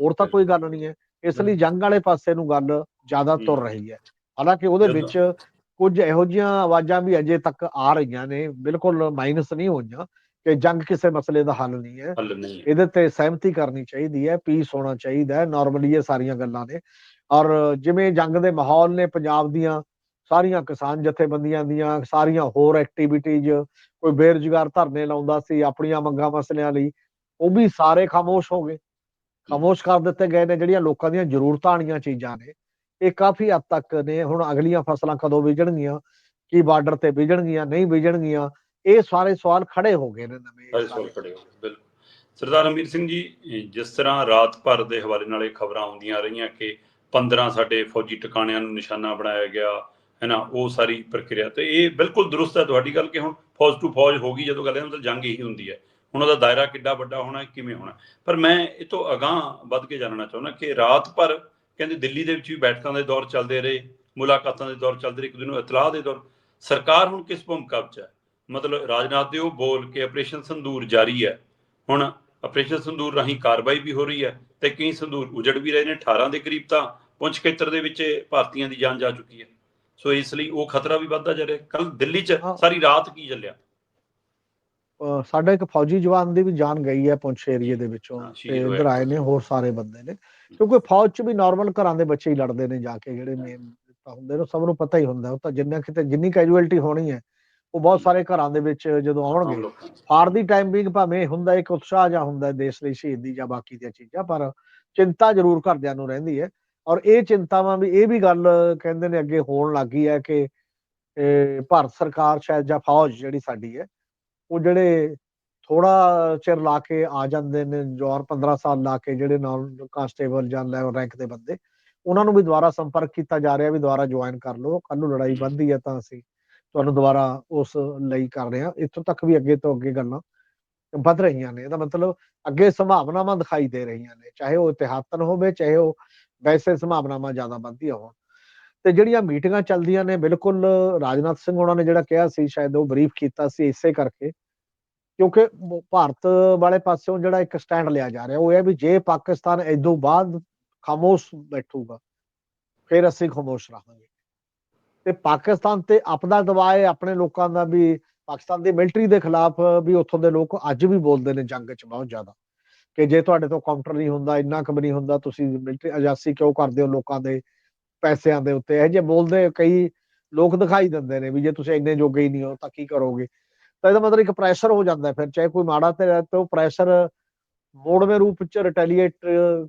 ਹੋਰ ਤਾਂ ਕੋਈ ਗੱਲ ਨਹੀਂ ਹੈ। ਇਸ ਲਈ ਜੰਗ ਵਾਲੇ ਪਾਸੇ ਨੂੰ ਗੱਲ ਜ਼ਿਆਦਾ ਤੁਰ। ਰਹੀ ਹੈ। ਹਾਲਾਂਕਿ ਉਹਦੇ ਵਿੱਚ ਕੁਝ ਇਹੋ ਜਿਹੀਆਂ ਆਵਾਜ਼ਾਂ ਵੀ ਅਜੇ ਤੱਕ ਆ ਰਹੀਆਂ ਨੇ ਬਿਲਕੁਲ ਮਾਈਨਸ ਨਹੀਂ ਹੋਈਆਂ ਕਿ ਜੰਗ ਕਿਸੇ ਮਸਲੇ ਦਾ ਹੱਲ ਨਹੀਂ ਹੈ। ਹੱਲ ਨਹੀਂ ਹੈ। ਇਹਦੇ ਤੇ ਸਹਿਮਤੀ ਕਰਨੀ ਚਾਹੀਦੀ ਹੈ ਪੀਸ ਹੋਣਾ ਚਾਹੀਦਾ ਹੈ ਨਾਰਮਲੀ ਇਹ ਸਾਰੀਆਂ ਗੱਲਾਂ ਨੇ। ਔਰ ਜਿਵੇਂ ਜੰਗ ਦੇ ਮਾਹੌਲ ਨੇ ਪੰਜਾਬ ਦੀਆਂ ਸਾਰੀਆਂ ਕਿਸਾਨ ਜਥੇਬੰਦੀਆਂ ਦੀਆਂ ਸਾਰੀਆਂ ਹੋਰ ਐਕਟੀਵਿਟੀਜ਼ ਕੋਈ ਬੇਰੁਜ਼ਗਾਰ ਧਰਨੇ ਲਾਉਂਦਾ ਸੀ ਆਪਣੀਆਂ ਮੰਗਾਂ ਮਸਲਿਆਂ ਲਈ ਉਹ ਵੀ ਸਾਰੇ ਖਾਮੋਸ਼ ਹੋ ਗਏ। ਖਾਮੋਸ਼ ਕਰ ਦਿੱਤੇ ਗਏ ਨੇ ਜਿਹੜੀਆਂ ਲੋਕਾਂ ਦੀਆਂ ਜ਼ਰੂਰਤਾਂ ਵਾਲੀਆਂ ਚੀਜ਼ਾਂ ਨੇ। ਇਹ ਕਾਫੀ ਹੱਦ ਤੱਕ ਨੇ, ਹੁਣ ਅਗਲੀਆਂ ਫਸਲਾਂ ਕਦੋਂ ਬੀਜਣਗੀਆਂ, ਕੀ ਬਾਰਡਰ ਤੇ ਬੀਜਣਗੀਆਂ, ਨਹੀਂ ਬੀਜਣਗੀਆਂ, ਇਹ ਸਾਰੇ ਸਵਾਲ ਖੜੇ ਹੋ ਗਏ ਨੇ ਨਵੇਂ ਸਾਰੇ ਸਵਾਲ ਖੜੇ ਹੋ ਗਏ, ਬਿਲਕੁਲ। ਸਰਦਾਰ ਅਮੀਰ ਸਿੰਘ ਜੀ ਜਿਸ ਤਰ੍ਹਾਂ ਰਾਤ ਭਰ ਦੇ ਹਵਾਲੇ ਨਾਲ ਇਹ ਖਬਰਾਂ ਆਉਂਦੀਆਂ ਰਹੀਆਂ ਕਿ 15 ਸਾਡੇ ਫੌਜੀ ਟਿਕਾਣਿਆਂ ਨੂੰ ਨਿਸ਼ਾਨਾ ਬਣਾਇਆ ਗਿਆ ਹੈ ਨਾ ਉਹ ਸਾਰੀ ਪ੍ਰਕਿਰਿਆ ਤੇ ਇਹ ਬਿਲਕੁਲ ਦਰੁਸਤ ਹੈ ਤੁਹਾਡੀ ਗੱਲ ਕਿ ਹੁਣ ਫੌਜ ਟੂ ਫੌਜ ਹੋ ਗਈ, ਜਦੋਂ ਗੱਲ ਹੈ ਮਤਲਬ ਜੰਗ ਹੀ ਹੁੰਦੀ ਹੈ। ਹੁਣ ਉਹਦਾ ਦਾਇਰਾ ਕਿੱਡਾ ਵੱਡਾ ਹੋਣਾ, ਕਿਵੇਂ ਹੋਣਾ? ਪਰ ਮੈਂ ਇਹ ਤੋਂ ਅਗਾਹ ਵੱਧ ਕੇ ਜਾਣਨਾ ਚਾਹੁੰਦਾ ਕਿ ਰਾਤ ਭਰ ਕਹਿੰਦੇ ਦਿੱਲੀ ਦੇ ਵਿੱਚ ਵੀ ਬੈਠਕਾਂ ਦੇ ਦੌਰ ਚੱਲਦੇ ਰਹੇ ਮੁਲਾਕਾਤਾਂ ਦੇ ਦੌਰ ਚੱਲਦੇ ਰਹੇ ਇੱਕ ਦੂਜੇ ਨੂੰ ਇਤਲਾਹ ਦੇ ਦੌਰ। ਸਰਕਾਰ ਹੁਣ ਕਿਸ ਭੂਮਿਕਾ ਵਿੱਚ ਹੈ? ਮਤਲਬ ਰਾਜਨਾਥ ਦੇ ਉਹ ਬੋਲ ਕੇ ਆਪਰੇਸ਼ਨ ਸੰਦੂਰ ਜਾਰੀ ਹੈ। ਹੁਣ ਆਪਰੇਸ਼ਨ ਸੰਦੂਰ ਰਾਹੀਂ ਕਾਰਵਾਈ ਵੀ ਹੋ ਰਹੀ ਹੈ ਤੇ ਕਈ ਸੰਦੂਰ ਉਜੜ ਵੀ ਰਹੇ ਨੇ 18 ਦੇ ਕਰੀਬ ਤਾਂ ਪੁੰਛ ਖੇਤਰ ਦੇ ਵਿੱਚ ਭਾਰਤੀਆਂ ਦੀ ਜਾਨ ਜਾ ਚੁੱਕੀ ਹੈ। ਸੋ ਇਸ ਲਈ ਉਹ ਖਤਰਾ ਵੀ ਵੱਧਦਾ ਜਾ ਰਿਹਾ ਕੱਲ ਦਿੱਲੀ 'ਚ। ਸਾਰੀ ਰਾਤ ਕੀ ਚੱਲਿਆ? ਸਾਡਾ ਇੱਕ ਫੌਜੀ ਜਵਾਨ ਦੀ ਵੀ ਜਾਨ ਗਈ ਹੈ ਪੁੰਛ ਏਰੀਏ ਦੇ ਵਿੱਚੋਂ ਤੇ। ਇੱਧਰ ਆਏ ਨੇ ਹੋਰ ਸਾਰੇ ਬੰਦੇ ਨੇ। ਕਿਉਂਕਿ ਫੌਜ 'ਚ ਵੀ ਨਾਰਮਲ ਘਰਾਂ ਦੇ ਬੱਚੇ ਹੀ ਲੜਦੇ ਨੇ ਜਾ ਕੇ ਜਿਹੜੇ ਮੇਨ ਹੁੰਦੇ ਨੇ ਸਭ ਨੂੰ ਪਤਾ ਹੀ ਹੁੰਦਾ ਉਹ ਤਾਂ ਜਿੰਨਾ ਕਿਤੇ ਜਿੰਨੀ ਕੈਜੂਅਲਟੀ ਹੋਣੀ ਹੈ ਉਹ ਬਹੁਤ ਸਾਰੇ ਘਰਾਂ ਦੇ ਵਿੱਚ ਜਦੋਂ ਆਉਣਗੇ। For the. ਟਾਈਮਿੰਗ ਭਾਵੇਂ ਹੁੰਦਾ ਇੱਕ ਉਤਸ਼ਾਹ ਜਾਂ ਹੁੰਦਾ ਹੈ ਦੇਸ਼ ਲਈ ਸ਼ਹੀਦੀ ਜਾਂ ਬਾਕੀ ਦੀਆਂ ਚੀਜ਼ਾਂ ਪਰ ਚਿੰਤਾ ਜ਼ਰੂਰ ਘਰਦਿਆਂ ਨੂੰ ਰਹਿੰਦੀ ਹੈ। ਔਰ ਇਹ ਚਿੰਤਾਵਾਂ ਵੀ ਇਹ ਵੀ ਗੱਲ ਕਹਿੰਦੇ ਨੇ ਅੱਗੇ ਹੋਣ ਲੱਗੀ ਹੈ ਕਿ ਇਹ ਭਾਰਤ ਸਰਕਾਰ ਸ਼ਾਇਦ ਜਾਂ ਫੌਜ ਜਿਹੜੀ ਸਾਡੀ ਹੈ ਉਹ ਜਿਹੜੇ ਥੋੜਾ ਚਿਰ ਲਾ ਕੇ ਆ ਜਾਂਦੇ ਨੇ ਜੋਰ 15 ਸਾਲ ਲਾ ਕੇ ਜਿਹੜੇ ਨਾਨ ਕਾਂਸਟੇਬਲ ਜਾਂ ਲੈਵਲ ਰੈਂਕ ਦੇ ਬੰਦੇ, ਉਹਨਾਂ ਨੂੰ ਵੀ ਦੁਬਾਰਾ ਸੰਪਰਕ ਕੀਤਾ ਜਾ ਰਿਹਾ ਵੀ ਦੁਬਾਰਾ ਜੁਆਇਨ ਕਰ ਲਓ ਕੱਲ ਨੂੰ ਲੜਾਈ ਵੱਧਦੀ ਹੈ ਤਾਂ ਅਸੀਂ ਤੁਹਾਨੂੰ ਦੁਬਾਰਾ ਉਸ ਲਈ ਕਰ ਰਹੇ ਹਾਂ। ਇੱਥੋਂ ਤੱਕ ਵੀ ਅੱਗੇ ਤੋਂ ਅੱਗੇ ਗੱਲਾਂ ਵੱਧ ਰਹੀਆਂ ਨੇ। ਇਹਦਾ ਮਤਲਬ ਅੱਗੇ ਸੰਭਾਵਨਾਵਾਂ ਦਿਖਾਈ ਦੇ ਰਹੀਆਂ ਨੇ, ਚਾਹੇ ਉਹ ਇਤਿਹਾਤਨ ਹੋਵੇ, ਚਾਹੇ ਉਹ ਵੈਸੇ ਸੰਭਾਵਨਾਵਾਂ ਜ਼ਿਆਦਾ ਵੱਧਦੀਆਂ ਹੋਣ। ਤੇ ਜਿਹੜੀਆਂ ਮੀਟਿੰਗਾਂ ਚੱਲਦੀਆਂ ਨੇ, ਬਿਲਕੁਲ ਰਾਜਨਾਥ ਸਿੰਘ ਉਹਨਾਂ ਨੇ ਜਿਹੜਾ ਕਿਹਾ ਸੀ, ਸ਼ਾਇਦ ਉਹ ਬਰੀਫ ਕੀਤਾ ਸੀ ਇਸੇ ਕਰਕੇ, ਕਿਉਂਕਿ ਭਾਰਤ ਵਾਲੇ ਪਾਸਿਓਂ ਜਿਹੜਾ ਇੱਕ ਸਟੈਂਡ ਲਿਆ ਜਾ ਰਿਹਾ, ਉਹ ਇਹ ਵੀ ਜੇ ਪਾਕਿਸਤਾਨ ਇਦੋਂ ਬਾਅਦ ਖਾਮੋਸ਼ ਬੈਠੂਗਾ, ਫਿਰ ਅਸੀਂ ਖਾਮੋਸ਼ ਰਹਾਂਗੇ। ਤੇ ਪਾਕਿਸਤਾਨ ਤੇ ਆਪਣਾ ਦਬਾਅ ਹੈ ਆਪਣੇ ਲੋਕਾਂ ਦਾ ਵੀ, ਪਾਕਿਸਤਾਨ ਦੀ ਮਿਲਟਰੀ ਦੇ ਖਿਲਾਫ ਵੀ ਉੱਥੋਂ ਦੇ ਲੋਕ ਅੱਜ ਵੀ ਬੋਲਦੇ ਨੇ ਜੰਗ 'ਚ ਬਹੁਤ ਜ਼ਿਆਦਾ, ਕਿ ਜੇ ਤੁਹਾਡੇ ਤੋਂ ਕਾਊਂਟਰ ਨਹੀਂ ਹੁੰਦਾ, ਇੰਨਾ ਕੁ ਵੀ ਨਹੀਂ ਹੁੰਦਾ, ਤੁਸੀਂ ਮਿਲਟਰੀ, ਅਜਾਸੀ ਕਿਉਂ ਕਰਦੇ ਹੋ ਲੋਕਾਂ ਦੇ? ਪੈਸਿਆਂ ਦੇ ਉੱਤੇ, ਇਹ ਜੇ ਬੋਲਦੇ ਕਈ ਲੋਕ ਦਿਖਾਈ ਦਿੰਦੇ ਨੇ ਵੀ ਜੇ ਤੁਸੀਂ ਇੰਨੇ ਜੋਗੇ ਹੀ ਨਹੀਂ ਹੋ ਤਾਂ ਕੀ ਕਰੋਗੇ? ਤਾਂ ਇਹਦਾ ਮਤਲਬ ਇੱਕ ਪ੍ਰੈਸ਼ਰ ਹੋ ਜਾਂਦਾ ਫਿਰ, ਚਾਹੇ ਕੋਈ ਮਾੜਾ ਤੇ ਤੇ ਉਹ ਪ੍ਰੈਸ਼ਰ ਮੋੜਵੇਂ ਰੂਪ ਚ ਰਿਟੈਲੀਏਟ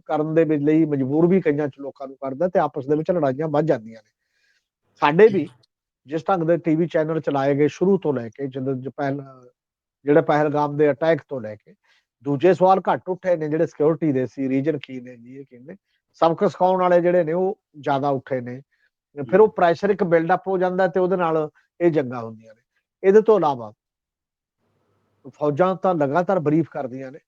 ਕਰਨ ਦੇ ਲਈ ਮਜਬੂਰ ਵੀ ਕਈਆਂ ਚ ਲੋਕਾਂ ਨੂੰ ਕਰਦਾ ਤੇ ਆਪਸ ਦੇ ਵਿੱਚ ਲੜਾਈਆਂ ਵੱਧ ਜਾਂਦੀਆਂ ਨੇ। ਸਾਡੇ ਵੀ ਜਿਸ ਢੰਗ ਦੇ ਟੀਵੀ ਚੈਨਲ ਚਲਾਏ ਗਏ ਸ਼ੁਰੂ ਤੋਂ ਲੈ ਕੇ, ਜਦੋਂ ਜਪੈਨ, ਜਿਹੜੇ ਪਹਿਲਗਾਮ ਦੇ ਅਟੈਕ ਤੋਂ ਲੈ ਕੇ, ਦੂਜੇ ਸਵਾਲ ਘੱਟ ਉੱਠੇ ਨੇ ਜਿਹੜੇ ਸਿਕਿਉਰਿਟੀ ਦੇ ਸੀ ਰੀਜਨ ਕੀ ਨੇ ਜੀ ਇਹ ਕਹਿੰਦੇ ਸਬਕ ਸਿਖਾਉਣ ਵਾਲੇ ਜਿਹੜੇ ਨੇ ਉਹ ਜ਼ਿਆਦਾ ਉੱਠੇ ਨੇ। ਫਿਰ ਉਹ ਪ੍ਰੈਸ਼ਰ ਇੱਕ ਬਿਲਡ ਅਪ ਹੋ ਜਾਂਦਾ ਤੇ ਉਹਦੇ ਨਾਲ ਇਹ ਜੰਗਾਂ ਹੁੰਦੀਆਂ ਨੇ। ਇਹਦੇ ਤੋਂ ਇਲਾਵਾ ਫੌਜਾਂ ਤਾਂ ਲਗਾਤਾਰ ਬਰੀਫ ਕਰਦੀਆਂ ਨੇ।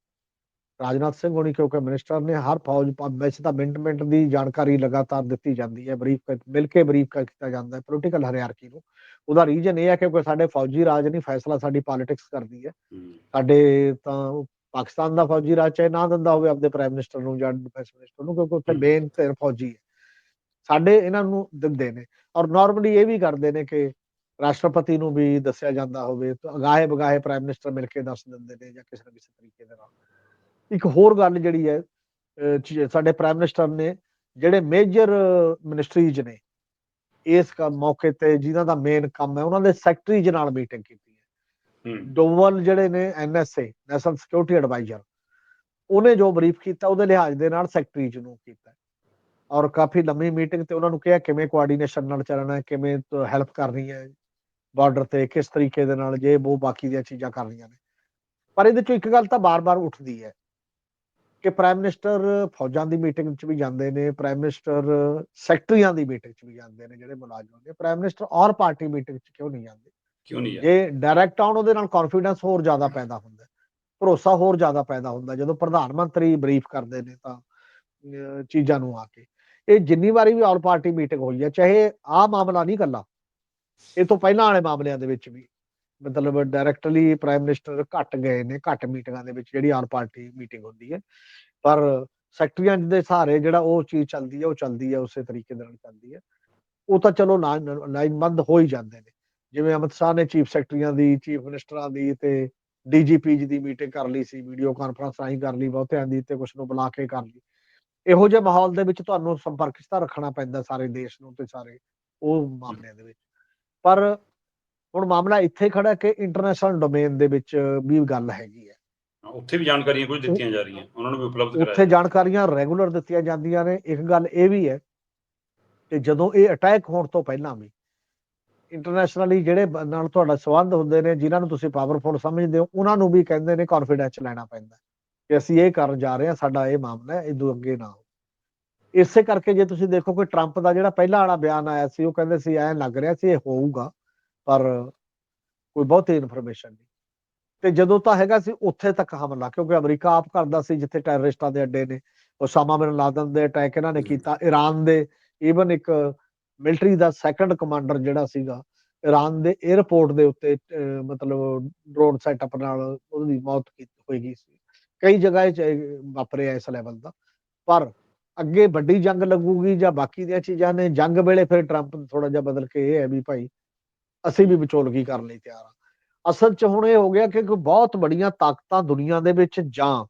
ਰਾਜਨਾਥ ਸਿੰਘ ਹੋਣੀ ਕਿਉਂਕਿ ਮਿਨਿਸਟਰ ਨੇ ਹਰ ਫੌਜ ਵਿੱਚ ਤਾਂ ਮਿੰਟ ਮਿੰਟ ਦੀ ਜਾਣਕਾਰੀ ਲਗਾਤਾਰ ਦਿੱਤੀ ਜਾਂਦੀ ਹੈ ਬਰੀਫ ਮਿਲ ਕੇ ਬਰੀਫ ਕੀਤਾ ਜਾਂਦਾ ਹੈ ਪੋਲੀਟੀਕਲ ਹਰਿਆਰਕੀ ਨੂੰ। ਉਹਦਾ ਰੀਜਨ ਇਹ ਹੈ ਕਿ ਕੋਈ ਸਾਡੇ ਫੌਜੀ ਰਾਜ ਨਹੀਂ ਫੈਸਲਾ ਸਾਡੀ ਪੋਲਿਟਿਕਸ ਕਰਦੀ ਹੂੰ। ਸਾਡੇ ਤਾਂ ਪਾਕਿਸਤਾਨ ਦਾ ਫੌਜੀ ਰਾਜ ਚਾਹੇ ਨਾ ਦਿੰਦਾ ਹੋਵੇ ਆਪਣੇ ਪ੍ਰਾਈਮ ਮਿਨਿਸਟਰ ਨੂੰ ਜਾਂ ਡਿਫੈਂਸ ਮਿਨਿਸਟਰ ਨੂੰ ਕਿਉਂਕਿ ਉੱਥੇ। ਮੇਨ ਤੇ ਫੌਜੀ ਹੈ। ਸਾਡੇ ਇਹਨਾਂ ਨੂੰ ਦਿੰਦੇ ਨੇ। ਔਰ ਨਾਰਮਲੀ ਇਹ ਵੀ ਕਰਦੇ ਨੇ ਕਿ ਰਾਸ਼ਟਰਪਤੀ ਨੂੰ ਵੀ ਦੱਸਿਆ ਜਾਂਦਾ ਹੋਵੇ ਤਾਂ ਅਗਾਹੇ ਬਗਾਹੇ ਪ੍ਰਾਈਮ ਮਿਨਿਸਟਰ ਮਿਲ ਕੇ ਦੱਸ ਦਿੰਦੇ ਨੇ ਜਾਂ ਕਿਸੇ ਨਾ ਕਿਸੇ ਤਰੀਕੇ ਦੇ ਨਾਲ। ਇੱਕ ਹੋਰ ਗੱਲ ਜਿਹੜੀ ਹੈ ਸਾਡੇ ਪ੍ਰਾਈਮ ਮਿਨਿਸਟਰ ਨੇ ਜਿਹੜੇ ਮੇਜਰ ਮਿਨਿਸਟਰੀਜ਼ ਨੇ ਇਸ ਕ- ਮੌਕੇ ਤੇ ਜਿਨ੍ਹਾਂ ਦਾ ਮੇਨ ਕੰਮ ਹੈ ਉਹਨਾਂ ਦੇ ਸੈਕਟਰੀਜ਼ ਨਾਲ ਮੀਟਿੰਗ ਕੀਤੀ। ਡੋਵਲ ਜਿਹੜੇ ਨੇ ਐਨਐਸਏ, ਨੈਸ਼ਨਲ ਸਿਕਿਉਰਿਟੀ ਐਡਵਾਈਜ਼ਰ, ਉਹਨੇ ਜੋ ਬਰੀਫ ਕੀਤਾ, ਉਹਦੇ ਲਿਹਾਜ਼ ਦੇ ਨਾਲ ਸੈਕਟਰੀਜ਼ ਨੂੰ ਕੀਤਾ। ਔਰ ਕਾਫੀ ਲੰਮੀ ਮੀਟਿੰਗ ਤੇ ਉਹਨਾਂ ਨੂੰ ਕਿਹਾ ਕਿਵੇਂ ਕੋਆਰਡੀਨੇਸ਼ਨ ਨਾਲ ਚੱਲਣਾ ਹੈ, ਕਿਵੇਂ ਹੈਲਪ ਕਰਨੀ ਹੈ ਬਾਰਡਰ ਤੇ ਕਿਸ ਤਰੀਕੇ ਦੇ ਨਾਲ ਜੇ ਉਹ ਬਾਕੀ ਦੀਆਂ ਚੀਜ਼ਾਂ ਕਰਨੀਆਂ ਨੇ। ਪਰ ਇਹਦੇ ਚੋਂ ਇੱਕ ਗੱਲ ਤਾਂ ਬਾਰ-ਬਾਰ ਉੱਠਦੀ ਹੈ ਕਿ ਪ੍ਰਾਈਮ ਮਿਨਿਸਟਰ ਫੌਜਾਂ ਦੀ ਮੀਟਿੰਗ 'ਚ ਵੀ ਜਾਂਦੇ ਨੇ ਪ੍ਰਾਈਮ ਮਿਨਿਸਟਰ ਸੈਕਟਰੀਆਂ ਦੀ ਮੀਟਿੰਗ 'ਚ ਵੀ ਜਾਂਦੇ ਨੇ, ਜਿਹੜੇ ਮੁਲਾਜ਼ਮ ਨੇ। ਪ੍ਰਾਈਮ ਮਿਨਿਸਟਰ ਔਰ ਪਾਰਟੀ ਮੀਟਿੰਗ 'ਚ ਕਿਉਂ ਨਹੀਂ ਜਾਂਦੇ? ਕਿਉਂ ਨਹੀਂ ਜੇ ਡਾਇਰੈਕਟ ਆਉਣ ਉਹਦੇ ਨਾਲ ਕੌਨਫੀਡੈਂਸ ਹੋਰ ਜ਼ਿਆਦਾ ਪੈਦਾ ਹੁੰਦਾ ਭਰੋਸਾ ਹੋਰ ਜ਼ਿਆਦਾ ਪੈਦਾ ਹੁੰਦਾ ਜਦੋਂ ਪ੍ਰਧਾਨ ਮੰਤਰੀ ਬਰੀਫ ਕਰਦੇ ਨੇ ਤਾਂ ਚੀਜ਼ਾਂ ਨੂੰ ਆ ਕੇ ਇਹ ਜਿੰਨੀ ਵਾਰੀ ਵੀ ਆਲ ਪਾਰਟੀ ਮੀਟਿੰਗ ਹੋਈ ਹੈ ਚਾਹੇ ਆਹ ਮਾਮਲਾ ਨਹੀਂ ਕੱਲਾ ਇਹ ਤੋਂ ਪਹਿਲਾਂ ਵਾਲੇ ਮਾਮਲਿਆਂ ਦੇ ਵਿੱਚ ਵੀ ਮਤਲਬ ਡਾਇਰੈਕਟਲੀ ਪ੍ਰਾਈਮ ਮਿਨਿਸਟਰ ਘਟ ਗਏ ਨੇ ਘੱਟ ਮੀਟਿੰਗਾਂ ਦੇ ਵਿੱਚ ਜਿਹੜੀ ਆਲ ਪਾਰਟੀ ਮੀਟਿੰਗ ਹੁੰਦੀ ਹੈ ਪਰ ਸੈਕਟਰੀਆਂ ਦੇ ਸਹਾਰੇ ਜਿਹੜਾ ਉਹ ਚੀਜ਼ ਚੱਲਦੀ ਹੈ ਉਹ ਚੱਲਦੀ ਹੈ ਉਸੇ ਤਰੀਕੇ ਦੇ ਨਾਲ ਚੱਲਦੀ ਹੈ ਉਹ ਤਾਂ ਚਲੋ ਲਾਈਨਬੰਦ ਹੋ ਹੀ ਜਾਂਦੇ ਨੇ ਜਿਵੇਂ ਅਮਿਤ ਸ਼ਾਹ ਨੇ ਚੀਫ ਸੈਕਟਰੀਆਂ ਦੀ ਚੀਫ ਮਿਨਿਸਟਰਾਂ ਦੀ ਤੇ ਡੀਜੀਪੀ ਦੀ ਮੀਟਿੰਗ ਕਰ ਲਈ ਸੀ ਵੀਡੀਓ ਕਾਨਫਰੰਸ ਰਾਹੀਂ ਕਰ ਲਈ ਬਹੁਤਿਆਂ ਦੀ ਤੇ ਕੁਝ ਨੂੰ ਬੁਲਾ ਕੇ ਕਰ ਲਈ। ਇਹੋ ਜਿਹੇ ਮਾਹੌਲ ਦੇ ਵਿੱਚ ਤੁਹਾਨੂੰ ਸੰਪਰਕ ਸਤਾ ਰੱਖਣਾ ਪੈਂਦਾ ਸਾਰੇ ਦੇਸ਼ ਨੂੰ ਤੇ ਸਾਰੇ ਉਹ ਮਾਮਲਿਆਂ ਦੇ ਵਿੱਚ। ਪਰ ਹੁਣ ਮਾਮਲਾ ਇੱਥੇ ਖੜਾ ਕਿ ਇੰਟਰਨੈਸ਼ਨਲ ਡੋਮੇਨ ਦੇ ਵਿੱਚ ਵੀ ਗੱਲ ਹੈਗੀ ਹੈ। ਉੱਥੇ ਵੀ ਜਾਣਕਾਰੀਆਂ ਕੁਝ ਦਿੱਤੀਆਂ ਜਾ ਰਹੀਆਂ ਉਹਨਾਂ ਨੂੰ ਵੀ ਉਪਲਬਧ ਉੱਥੇ ਕਰਾਇਆ ਜਾਣਕਾਰੀਆਂ ਰੈਗੂਲਰ ਦਿੱਤੀਆਂ ਜਾਂਦੀਆਂ ਨੇ। ਇੱਕ ਗੱਲ ਇਹ ਵੀ ਹੈ ਕਿ ਜਦੋਂ ਇਹ ਅਟੈਕ ਹੋਣ ਤੋਂ ਪਹਿਲਾਂ ਵੀ ਇੰਟਰਨੈਸ਼ਨਲੀ ਜਿਹੜੇ ਨਾਲ ਤੁਹਾਡਾ ਸਬੰਧ ਹੁੰਦੇ ਨੇ, ਜਿਨ੍ਹਾਂ ਨੂੰ ਤੁਸੀਂ ਪਾਵਰਫੁਲ ਸਮਝਦੇ ਹੋ, ਉਹਨਾਂ ਨੂੰ ਵੀ ਕਹਿੰਦੇ ਨੇ ਕੌਨਫੀਡੈਂਸ ਲੈਣਾ ਪੈਂਦਾ ਕਿ ਅਸੀਂ ਇਹ ਕਰਨ ਜਾ ਰਹੇ ਹਾਂ, ਸਾਡਾ ਇਹ ਮਾਮਲਾ ਹੈ ਇਦੋਂ ਅੱਗੇ ਨਾ ਹੋ ਇਸੇ ਕਰਕੇ ਜੇ ਤੁਸੀਂ ਦੇਖੋ ਕਿ ਟਰੰਪ ਦਾ ਜਿਹੜਾ ਪਹਿਲਾ ਵਾਲਾ ਬਿਆਨ ਆਇਆ ਸੀ, ਉਹ ਕਹਿੰਦੇ ਸੀ, ਐਂ ਲੱਗ ਰਿਹਾ ਸੀ, ਇਹ ਹੋਊਗਾ, ਪਰ ਕੋਈ ਬਹੁਤੀ ਇਨਫੋਰਮੇਸ਼ਨ ਨਹੀਂ। ਤੇ ਜਦੋਂ ਤਾਂ ਹੈਗਾ ਸੀ, ਉੱਥੇ ਤੱਕ ਹਮਲਾ, ਕਿਉਂਕਿ ਅਮਰੀਕਾ ਆਪ ਕਰਦਾ ਸੀ, ਜਿੱਥੇ ਟੈਰਰਿਸਟਾਂ ਦੇ ਅੱਡੇ ਨੇ, ਉਸਾਮਾ ਬਿਨ ਲਾਦਨ ਦੇ ਅਟੈਕ ਇਹਨਾਂ ਨੇ ਕੀਤਾ ਈਰਾਨ ਦੇ ਈਵਨ ਇੱਕ ਮਿਲਟਰੀ ਦਾ ਸੈਕੰਡ ਕਮਾਂਡਰ ਜਿਹੜਾ ਸੀਗਾ ਈਰਾਨ ਦੇ 에ਅਰਪੋਰਟ ਦੇ ਉੱਤੇ ਮਤਲਬ ਡਰੋਨ ਸੈਟਅਪ ਨਾਲ ਉਹਦੀ ਮੌਤ ਹੋਈ ਗਈ ਸੀ। ਕਈ ਜਗ੍ਹਾ ਇਹ ਵਾਪਰਿਆ ਇਸ ਲੈਵਲ ਦਾ। ਪਰ ਅੱਗੇ ਵੱਡੀ ਜੰਗ ਲੱਗੂਗੀ ਜਾਂ ਬਾਕੀ ਦੀਆਂ ਚੀਜ਼ਾਂ ਨੇ, ਜੰਗ ਵੇਲੇ ਫਿਰ ਟਰੰਪ ਥੋੜਾ ਜਿਹਾ ਬਦਲ ਕੇ ਇਹ ਹੈ ਵੀ ਭਾਈ ਅਸੀਂ ਵੀ ਵਿਚੋਲਗੀ ਕਰਨ ਲਈ ਤਿਆਰ ਆ ਅਸਲ 'ਚ ਹੁਣ ਇਹ ਹੋ ਗਿਆ ਕਿ ਕੋਈ ਬਹੁਤ ਬੜੀਆਂ ਤਾਕਤਾਂ ਦੁਨੀਆ ਦੇ ਵਿੱਚ ਜਾਂ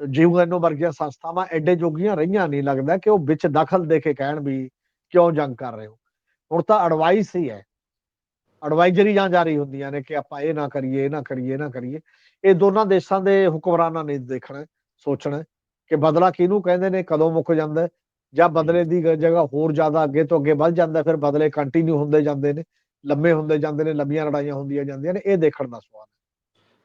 ਯੂਐਨਓ ਵਰਗੀਆਂ ਸੰਸਥਾਵਾਂ ਐਡੇ ਜੋਗੀਆਂ ਰਹੀਆਂ ਨਹੀਂ, ਲੱਗਦਾ ਕਿ ਉਹ ਵਿੱਚ ਦਖਲ ਦੇ ਕੇ ਕਹਿਣ ਵੀ ਕਿਉਂ ਜੰਗ ਕਰ ਰਹੇ ਹੋ? ਹੁਣ ਤਾਂ ਐਡਵਾਈਸ ਹੀ ਹੈ। ਐਡਵਾਈਜ਼ਰੀ ਜਾਂ ਜਾਰੀ ਹੁੰਦੀਆਂ ਨੇ ਕਿ ਆਪਾਂ ਇਹ ਨਾ ਕਰੀਏ, ਇਹ ਨਾ ਕਰੀਏ, ਇਹ ਨਾ ਕਰੀਏ। ਇਹ ਦੋਨਾਂ ਦੇਸ਼ਾਂ ਦੇ ਹੁਕਮਰਾਨਾਂ ਨੇ ਦੇਖਣਾ, ਸੋਚਣਾ ਕਿ ਬਦਲਾ ਕਿਹਨੂੰ ਕਹਿੰਦੇ ਨੇ, ਕਦੋਂ ਮੁੱਕ ਜਾਂਦਾ ਜਾਂ ਬਦਲੇ ਦੀ ਜਗ੍ਹਾ ਹੋਰ ਜ਼ਿਆਦਾ ਅੱਗੇ ਤੋਂ ਅੱਗੇ ਵੱਧ ਜਾਂਦਾ ਫਿਰ ਬਦਲੇ ਕੰਟੀਨਿਊ ਹੁੰਦੇ ਜਾਂਦੇ ਨੇ, ਲੰਮੇ ਹੁੰਦੇ ਜਾਂਦੇ ਨੇ, ਲੰਮੀਆਂ ਲੜਾਈਆਂ ਹੁੰਦੀਆਂ ਜਾਂਦੀਆਂ ਨੇ, ਇਹ ਦੇਖਣ ਦਾ ਸਵਾਲ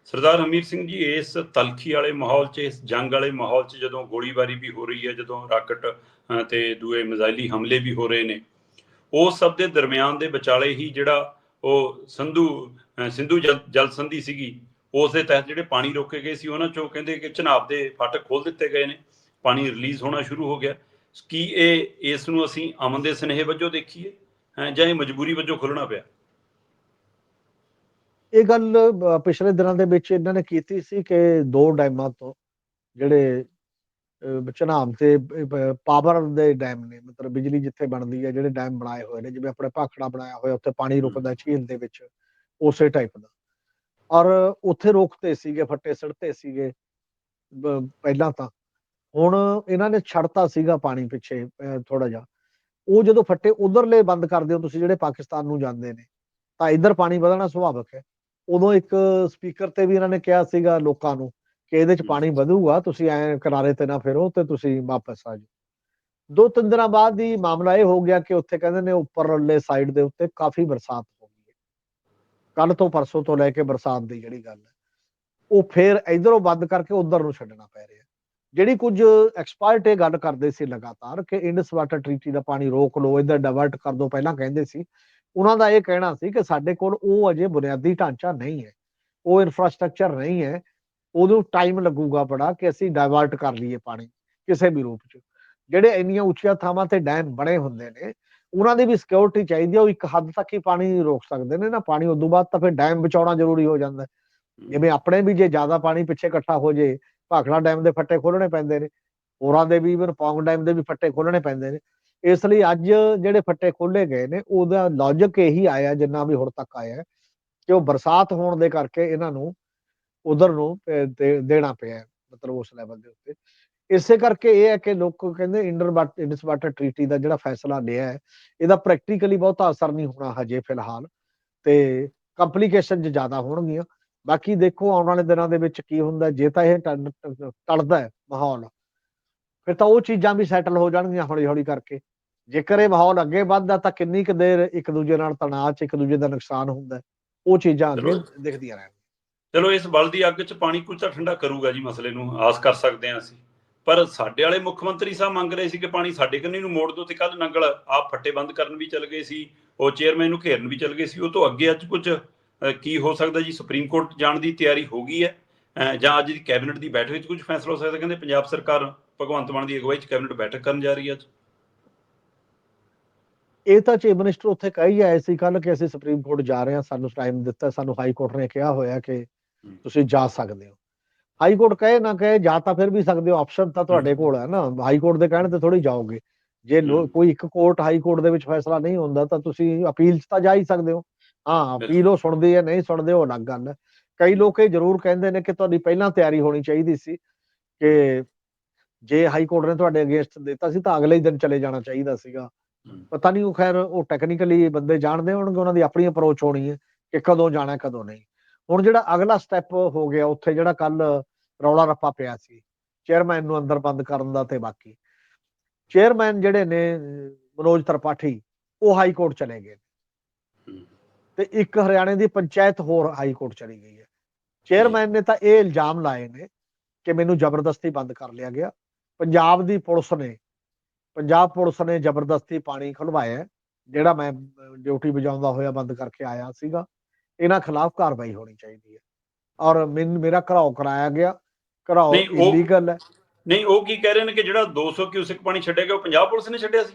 ਸਰਦਾਰ ਹਮੀਰ ਸਿੰਘ ਜੀ ਇਸ ਤਲਖੀ ਵਾਲੇ ਮਾਹੌਲ 'ਚ ਇਸ ਜੰਗ ਵਾਲੇ ਮਾਹੌਲ 'ਚ ਜਦੋਂ ਗੋਲੀਬਾਰੀ ਵੀ ਹੋ ਰਹੀ ਹੈ ਜਦੋਂ ਰਾਕਟ ਅ, ਤੇ ਦੂਏ ਮਿਜ਼ਾਈਲੀ ਹਮਲੇ ਵੀ ਹੋ ਰਹੇ ਨੇ ਉਹ ਸਭ ਦੇ ਦਰਮਿਆਨ ਦੇ ਵਿਚਾਲੇ ਹੀ ਜਿਹੜਾ ਉਹ ਸੰਧੂ ਅ, ਸਿੰਧੂ ਜਲ ਜਲ ਸੰਧੀ ਸੀਗੀ ਉਸ ਦੇ ਤਹਿਤ ਜਿਹੜੇ ਪਾਣੀ ਰੋਕੇ ਗਏ ਸੀ ਉਹਨਾਂ ਚੋਂ ਕਹਿੰਦੇ ਕਿ ਚਨਾਬ ਦੇ ਫਾਟਕ ਖੋਲ ਦਿੱਤੇ ਗਏ ਨੇ ਪਾਣੀ ਰਿਲੀਜ਼ ਹੋਣਾ ਸ਼ੁਰੂ ਹੋ ਗਿਆ। ਕੀ ਇਹ ਇਸ ਨੂੰ ਅਸੀਂ ਅਮਨ ਦੇ ਸਨੇਹ ਵਜੋਂ ਦੇਖੀਏ ਜਾਂ ਇਹ ਮਜਬੂਰੀ ਵਜੋਂ ਖੁੱਲਣਾ ਪਿਆ? ਇਹ ਗੱਲ ਪਿਛਲੇ ਦਿਨਾਂ ਦੇ ਵਿੱਚ ਇਹਨਾਂ ਨੇ ਕੀਤੀ ਸੀ ਕਿ ਦੋ ਡੈਮਾਂ ਤੋਂ ਜਿਹੜੇ ਝਨਾਬ ਤੇ ਪਾਵਰ ਦੇ ਡੈਮ ਨੇ ਮਤਲਬ ਬਿਜਲੀ ਜਿੱਥੇ ਬਣਦੀ ਹੈ ਜਿਹੜੇ ਡੈਮ ਬਣਾਏ ਹੋਏ ਨੇ ਜਿਵੇਂ ਆਪਣੇ ਭਾਖੜਾ ਬਣਾਇਆ ਹੋਇਆ ਉੱਥੇ ਪਾਣੀ ਰੁਕਦਾ ਝੀਲ ਦੇ ਵਿੱਚ ਉਸੇ ਟਾਈਪ ਦਾ। ਔਰ ਉੱਥੇ ਰੋਕਤੇ ਸੀਗੇ ਫੱਟੇ ਸੜਤੇ ਸੀਗੇ ਪਹਿਲਾਂ ਤਾਂ। ਹੁਣ ਇਹਨਾਂ ਨੇ ਛੱਡਤਾ ਸੀਗਾ ਪਾਣੀ ਪਿੱਛੇ ਥੋੜਾ ਜਿਹਾ। ਉਹ ਜਦੋਂ ਫੱਟੇ ਉਧਰਲੇ ਬੰਦ ਕਰਦੇ ਹੋ ਤੁਸੀਂ ਜਿਹੜੇ ਪਾਕਿਸਤਾਨ ਨੂੰ ਜਾਂਦੇ ਨੇ ਤਾਂ ਇੱਧਰ ਪਾਣੀ ਵਧਣਾ ਸੁਭਾਵਿਕ ਹੈ। ਉਦੋਂ ਇੱਕ ਸਪੀਕਰ ਤੇ ਵੀ ਇਹਨਾਂ ਨੇ ਕਿਹਾ ਸੀਗਾ ਲੋਕਾਂ ਨੂੰ ਕਿ ਇਹਦੇ ਚ ਪਾਣੀ ਵਧੂਗਾ ਤੁਸੀਂ ਐ ਕਿਨਾਰੇ ਤੇ ਨਾ ਫਿਰੋ ਤੇ ਤੁਸੀਂ ਵਾਪਸ ਆ ਜਾਓ। ਦੋ ਤਿੰਨ ਦਿਨਾਂ ਬਾਅਦ ਹੀ ਮਾਮਲਾ ਇਹ ਹੋ ਗਿਆ ਕਿ ਉੱਥੇ ਕਹਿੰਦੇ ਨੇ ਉੱਪਰਲੇ ਸਾਈਡ ਦੇ ਉੱਤੇ ਕਾਫੀ ਬਰਸਾਤ ਹੋ ਗਈ ਹੈ। ਕੱਲ ਤੋਂ ਪਰਸੋਂ ਤੋਂ ਲੈ ਕੇ ਬਰਸਾਤ ਦੀ ਜਿਹੜੀ ਗੱਲ ਹੈ ਉਹ ਫੇਰ ਇਧਰੋਂ ਬੰਦ ਕਰਕੇ ਉਧਰ ਨੂੰ ਛੱਡਣਾ ਪੈ ਰਿਹਾ ਜਿਹੜੀ ਕੁਝ ਐਕਸਪਰਟ ਇਹ ਗੱਲ ਕਰਦੇ ਸੀ ਲਗਾਤਾਰ ਕਿ ਇੰਡਸ ਵਾਟਰ ਟ੍ਰੀਟੀ ਦਾ ਪਾਣੀ ਰੋਕ ਲਓ ਇਧਰ ਡਾਇਵਰਟ ਕਰ ਦਿਓ ਪਹਿਲਾਂ ਕਹਿੰਦੇ ਸੀ ਉਹਨਾਂ ਦਾ ਇਹ ਕਹਿਣਾ ਸੀ ਕਿ ਸਾਡੇ ਕੋਲ ਉਹ ਅਜੇ ਬੁਨਿਆਦੀ ਢਾਂਚਾ ਨਹੀਂ ਹੈ, ਉਹ ਇਨਫਰਾਸਟ੍ਰਕਚਰ ਨਹੀਂ ਹੈ ਉਦੋਂ ਟਾਈਮ ਲੱਗੂਗਾ ਬੜਾ ਕਿ ਅਸੀਂ ਡਾਇਵਰਟ ਕਰ ਲਈਏ ਪਾਣੀ ਕਿਸੇ ਵੀ ਰੂਪ 'ਚ। ਜਿਹੜੇ ਇੰਨੀਆਂ ਉੱਚੀਆਂ ਥਾਵਾਂ ਤੇ ਡੈਮ ਬਣੇ ਹੁੰਦੇ ਨੇ, ਉਹਨਾਂ ਦੀ ਵੀ ਸਿਕਿਉਰਿਟੀ ਚਾਹੀਦੀ ਹੈ ਉਹ ਇੱਕ ਹੱਦ ਤੱਕ ਹੀ ਪਾਣੀ ਰੋਕ ਸਕਦੇ ਨੇ ਨਾ, ਪਾਣੀ ਉਦੋਂ ਬਾਅਦ ਤਾਂ ਫਿਰ ਡੈਮ ਬਚਾਉਣਾ ਜ਼ਰੂਰੀ ਹੋ ਜਾਂਦਾ। ਜਿਵੇਂ ਆਪਣੇ ਵੀ ਜੇ ਜ਼ਿਆਦਾ ਪਾਣੀ ਪਿੱਛੇ ਇਕੱਠਾ ਹੋ ਜੇ, ਭਾਖੜਾ ਡੈਮ ਦੇ ਫੱਟੇ ਖੋਲਣੇ ਪੈਂਦੇ ਨੇ, ਹੋਰਾਂ ਦੇ ਵੀ ਇਵਨ ਪੌਂਗ ਡੈਮ ਦੇ ਵੀ ਫੱਟੇ ਖੋਲਣੇ ਪੈਂਦੇ ਨੇ। ਇਸ ਲਈ ਅੱਜ ਜਿਹੜੇ ਫੱਟੇ ਖੋਲੇ ਗਏ ਨੇ, ਉਹਦਾ ਲੌਜੀਕ ਇਹੀ ਆਇਆ ਜਿੰਨਾ ਵੀ ਹੁਣ ਤੱਕ ਆਇਆ ਕਿ ਉਹ ਬਰਸਾਤ ਹੋਣ ਦੇ ਕਰਕੇ ਇਹਨਾਂ ਨੂੰ ਉਧਰ ਨੂੰ ਦੇਣਾ ਪਿਆ ਮਤਲਬ ਉਸ ਲੈਵਲ ਦੇ ਉੱਤੇ। ਇਸੇ ਕਰਕੇ ਇਹ ਹੈ ਕਿ ਲੋਕ ਕਹਿੰਦੇ ਇੰਡਰ ਇੰਡਸ ਵਾਟਰ ਟ੍ਰੀਟੀ ਦਾ ਜਿਹੜਾ ਫੈਸਲਾ ਲਿਆ ਹੈ, ਇਹਦਾ ਪ੍ਰੈਕਟੀਕਲੀ ਬਹੁਤਾ ਅਸਰ ਨਹੀਂ ਹੋਣਾ ਹਜੇ ਫਿਲਹਾਲ ਤੇ ਕੰਪਲਿਕੇਸ਼ਨ ਜ਼ਿਆਦਾ ਹੋਣਗੀਆਂ। ਬਾਕੀ ਦੇਖੋ ਆਉਣ ਵਾਲੇ ਦਿਨਾਂ ਦੇ ਵਿੱਚ ਕੀ ਹੁੰਦਾ, ਜੇ ਤਾਂ ਇਹ ਟਲ- ਹੈ ਮਾਹੌਲ, ਫਿਰ ਤਾਂ ਉਹ ਚੀਜ਼ਾਂ ਵੀ ਸੈਟਲ ਹੋ ਜਾਣਗੀਆਂ ਹੌਲੀ ਹੌਲੀ ਕਰਕੇ। ਜੇਕਰ ਇਹ ਮਾਹੌਲ ਅੱਗੇ ਵੱਧਦਾ ਤਾਂ ਕਿੰਨੀ ਕੁ ਦੇਰ ਇੱਕ ਦੂਜੇ ਨਾਲ ਤਣਾਅ ਚ ਇੱਕ ਦੂਜੇ ਦਾ ਨੁਕਸਾਨ ਹੁੰਦਾ ਉਹ ਚੀਜ਼ਾਂ ਅੱਗੇ। ਦਿਖਦੀਆਂ ਰਹਿਣ ਚਲੋ ਇਸ ਬਲਦੀ ਅੱਗ 'ਚ ਪਾਣੀ ਕੁਝ ਤਾਂ ਠੰਡਾ ਕਰੂਗਾ ਜੀ ਮਸਲੇ ਨੂੰ ਆਸ ਕਰ ਸਕਦੇ ਹਾਂ ਅਸੀਂ। ਪਰ ਸਾਡੇ ਵਾਲੇ ਮੁੱਖ ਮੰਤਰੀ ਸਾਹਿਬ ਮੰਗ ਰਹੇ ਸੀ ਕਿ ਪਾਣੀ ਸਾਡੇ ਕੰਨੀ ਨੂੰ ਮੋੜ ਦਿਓ ਤੇ ਕੱਲ ਨੰਗਲ ਆਪ ਫੱਟੇ ਬੰਦ ਕਰਨ ਵੀ ਚੱਲ ਗਏ ਸੀ ਉਹ ਚੇਅਰਮੈਨ ਨੂੰ ਘੇਰਨ ਵੀ ਚੱਲ ਗਏ ਸੀ। ਉਹ ਤੋਂ ਅੱਗੇ ਅੱਜ ਕੁਝ ਕੀ ਹੋ ਸਕਦਾ ਜੀ? ਸੁਪਰੀਮ ਕੋਰਟ ਜਾਣ ਦੀ ਤਿਆਰੀ ਹੋ ਗਈ ਹੈ। ਜਾਂ ਅੱਜ ਦੀ ਕੈਬਨਿਟ ਦੀ ਬੈਠਕ ਵਿੱਚ ਕੁਝ ਫੈਸਲਾ ਹੋ ਸਕਦਾ? ਕਹਿੰਦੇ ਪੰਜਾਬ ਸਰਕਾਰ ਭਗਵੰਤ ਮਾਨ ਦੀ ਅਗਵਾਈ 'ਚ ਕੈਬਨਿਟ ਬੈਠਕ ਕਰਨ ਜਾ ਰਹੀ ਹੈ ਅੱਜ। ਇਹ ਤਾਂ ਚੀਫ ਮਿਨਿਸਟਰ ਉੱਥੇ ਕਹੀ ਆਏ ਸੀ ਕੱਲ ਕਿ ਅਸੀਂ ਸੁਪਰੀਮ ਕੋਰਟ ਜਾ ਰਹੇ ਹਾਂ ਸਾਨੂੰ ਟਾਈਮ ਦਿੱਤਾ ਸਾਨੂੰ ਹਾਈ ਕੋਰਟ ਨੇ ਕਿਹਾ ਹੋਇਆ ਕਿ ਤੁਸੀਂ ਜਾ ਸਕਦੇ ਹੋ। ਹਾਈ ਕੋਰਟ ਕਹੇ ਨਾ ਕਹੇ ਜਾ ਤਾਂ ਫਿਰ ਵੀ ਸਕਦੇ ਹੋ ਆਪਸ਼ਨ ਤਾਂ ਤੁਹਾਡੇ। ਕੋਲ ਹੈ ਨਾ। ਹਾਈ ਕੋਰਟ ਦੇ ਕਹਿਣ ਤੇ ਥੋੜੀ ਜਾਓਗੇ। ਜੇ। ਕੋਈ ਇੱਕ ਕੋਰਟ ਹਾਈ ਕੋਰਟ ਦੇ ਵਿੱਚ ਫੈਸਲਾ ਨਹੀਂ ਹੁੰਦਾ ਤਾਂ ਤੁਸੀਂ ਅਪੀਲ 'ਚ ਤਾਂ ਜਾ ਹੀ ਸਕਦੇ ਹੋ। ਹਾਂ ਅਪੀਲ ਉਹ ਸੁਣਦੀ ਹੈ ਨਹੀਂ ਸੁਣਦੇ ਉਹ ਅਲੱਗ ਗੱਲ ਹੈ ਕਈ ਲੋਕ ਇਹ ਜ਼ਰੂਰ ਕਹਿੰਦੇ ਨੇ ਕਿ ਤੁਹਾਡੀ ਪਹਿਲਾਂ ਤਿਆਰੀ ਹੋਣੀ ਚਾਹੀਦੀ ਸੀ ਕਿ ਜੇ ਹਾਈ ਕੋਰਟ ਨੇ ਤੁਹਾਡੇ ਅਗੇਂਸਟ ਦਿੱਤਾ ਸੀ ਤਾਂ ਅਗਲੇ ਹੀ ਦਿਨ ਚਲੇ ਜਾਣਾ ਚਾਹੀਦਾ ਸੀਗਾ। ਪਤਾ ਨਹੀਂ ਉਹ ਖੈਰ ਉਹ ਟੈਕਨੀਕਲੀ ਬੰਦੇ ਜਾਣਦੇ ਹੋਣਗੇ ਉਹਨਾਂ ਦੀ ਆਪਣੀ ਅਪਰੋਚ ਹੋਣੀ ਹੈ ਕਿ ਕਦੋਂ ਜਾਣਾ ਕਦੋਂ ਨਹੀਂ। ਹੁਣ ਜਿਹੜਾ ਅਗਲਾ ਸਟੈਪ ਹੋ ਗਿਆ ਉੱਥੇ ਜਿਹੜਾ ਕੱਲ ਰੌਲਾ ਰੱਪਾ ਪਿਆ ਸੀ ਚੇਅਰਮੈਨ ਨੂੰ ਅੰਦਰ ਬੰਦ ਕਰਨ ਦਾ ਤੇ ਬਾਕੀ। ਚੇਅਰਮੈਨ ਜਿਹੜੇ ਨੇ ਮਨੋਜ ਤਰਪਾਠੀ ਉਹ ਹਾਈ ਕੋਰਟ ਚਲੇ ਗਏ। ਤੇ ਇੱਕ ਹਰਿਆਣੇ ਦੀ ਪੰਚਾਇਤ ਹੋਰ ਹਾਈ ਕੋਰਟ ਚਲੀ ਗਈ ਹੈ। ਚੇਅਰਮੈਨ ਨੇ ਤਾਂ ਇਹ ਇਲਜ਼ਾਮ ਲਾਏ ਨੇ ਕਿ ਮੈਨੂੰ ਜ਼ਬਰਦਸਤੀ ਬੰਦ ਕਰ ਲਿਆ ਗਿਆ। ਪੰਜਾਬ ਦੀ ਪੁਲਿਸ ਨੇ ਪੰਜਾਬ ਪੁਲਿਸ ਨੇ ਜ਼ਬਰਦਸਤੀ ਪਾਣੀ ਖਲਵਾਇਆ ਜਿਹੜਾ ਮੈਂ ਡਿਊਟੀ ਵਜਾਉਂਦਾ ਹੋਇਆ ਬੰਦ ਕਰਕੇ ਆਇਆ ਸੀਗਾ। ਇਹਨਾਂ ਖਿਲਾਫ ਕਾਰਵਾਈ ਹੋਣੀ ਚਾਹੀਦੀ ਹੈ। ਔਰ ਮੇਰਾ ਘਰਾਓ ਕਰਾਇਆ ਗਿਆ। ਘਰਾਓ ਇਲੀਗਲ ਹੈ। ਨਹੀਂ ਉਹ ਕੀ ਕਹਿ ਰਹੇ ਨੇ ਕਿ ਜਿਹੜਾ 200 ਕਿਊਸਿਕ ਪਾਣੀ ਛੱਡਿਆ ਗਿਆ ਉਹ ਪੰਜਾਬ ਪੁਲਿਸ ਨੇ ਛੱਡਿਆ ਸੀ?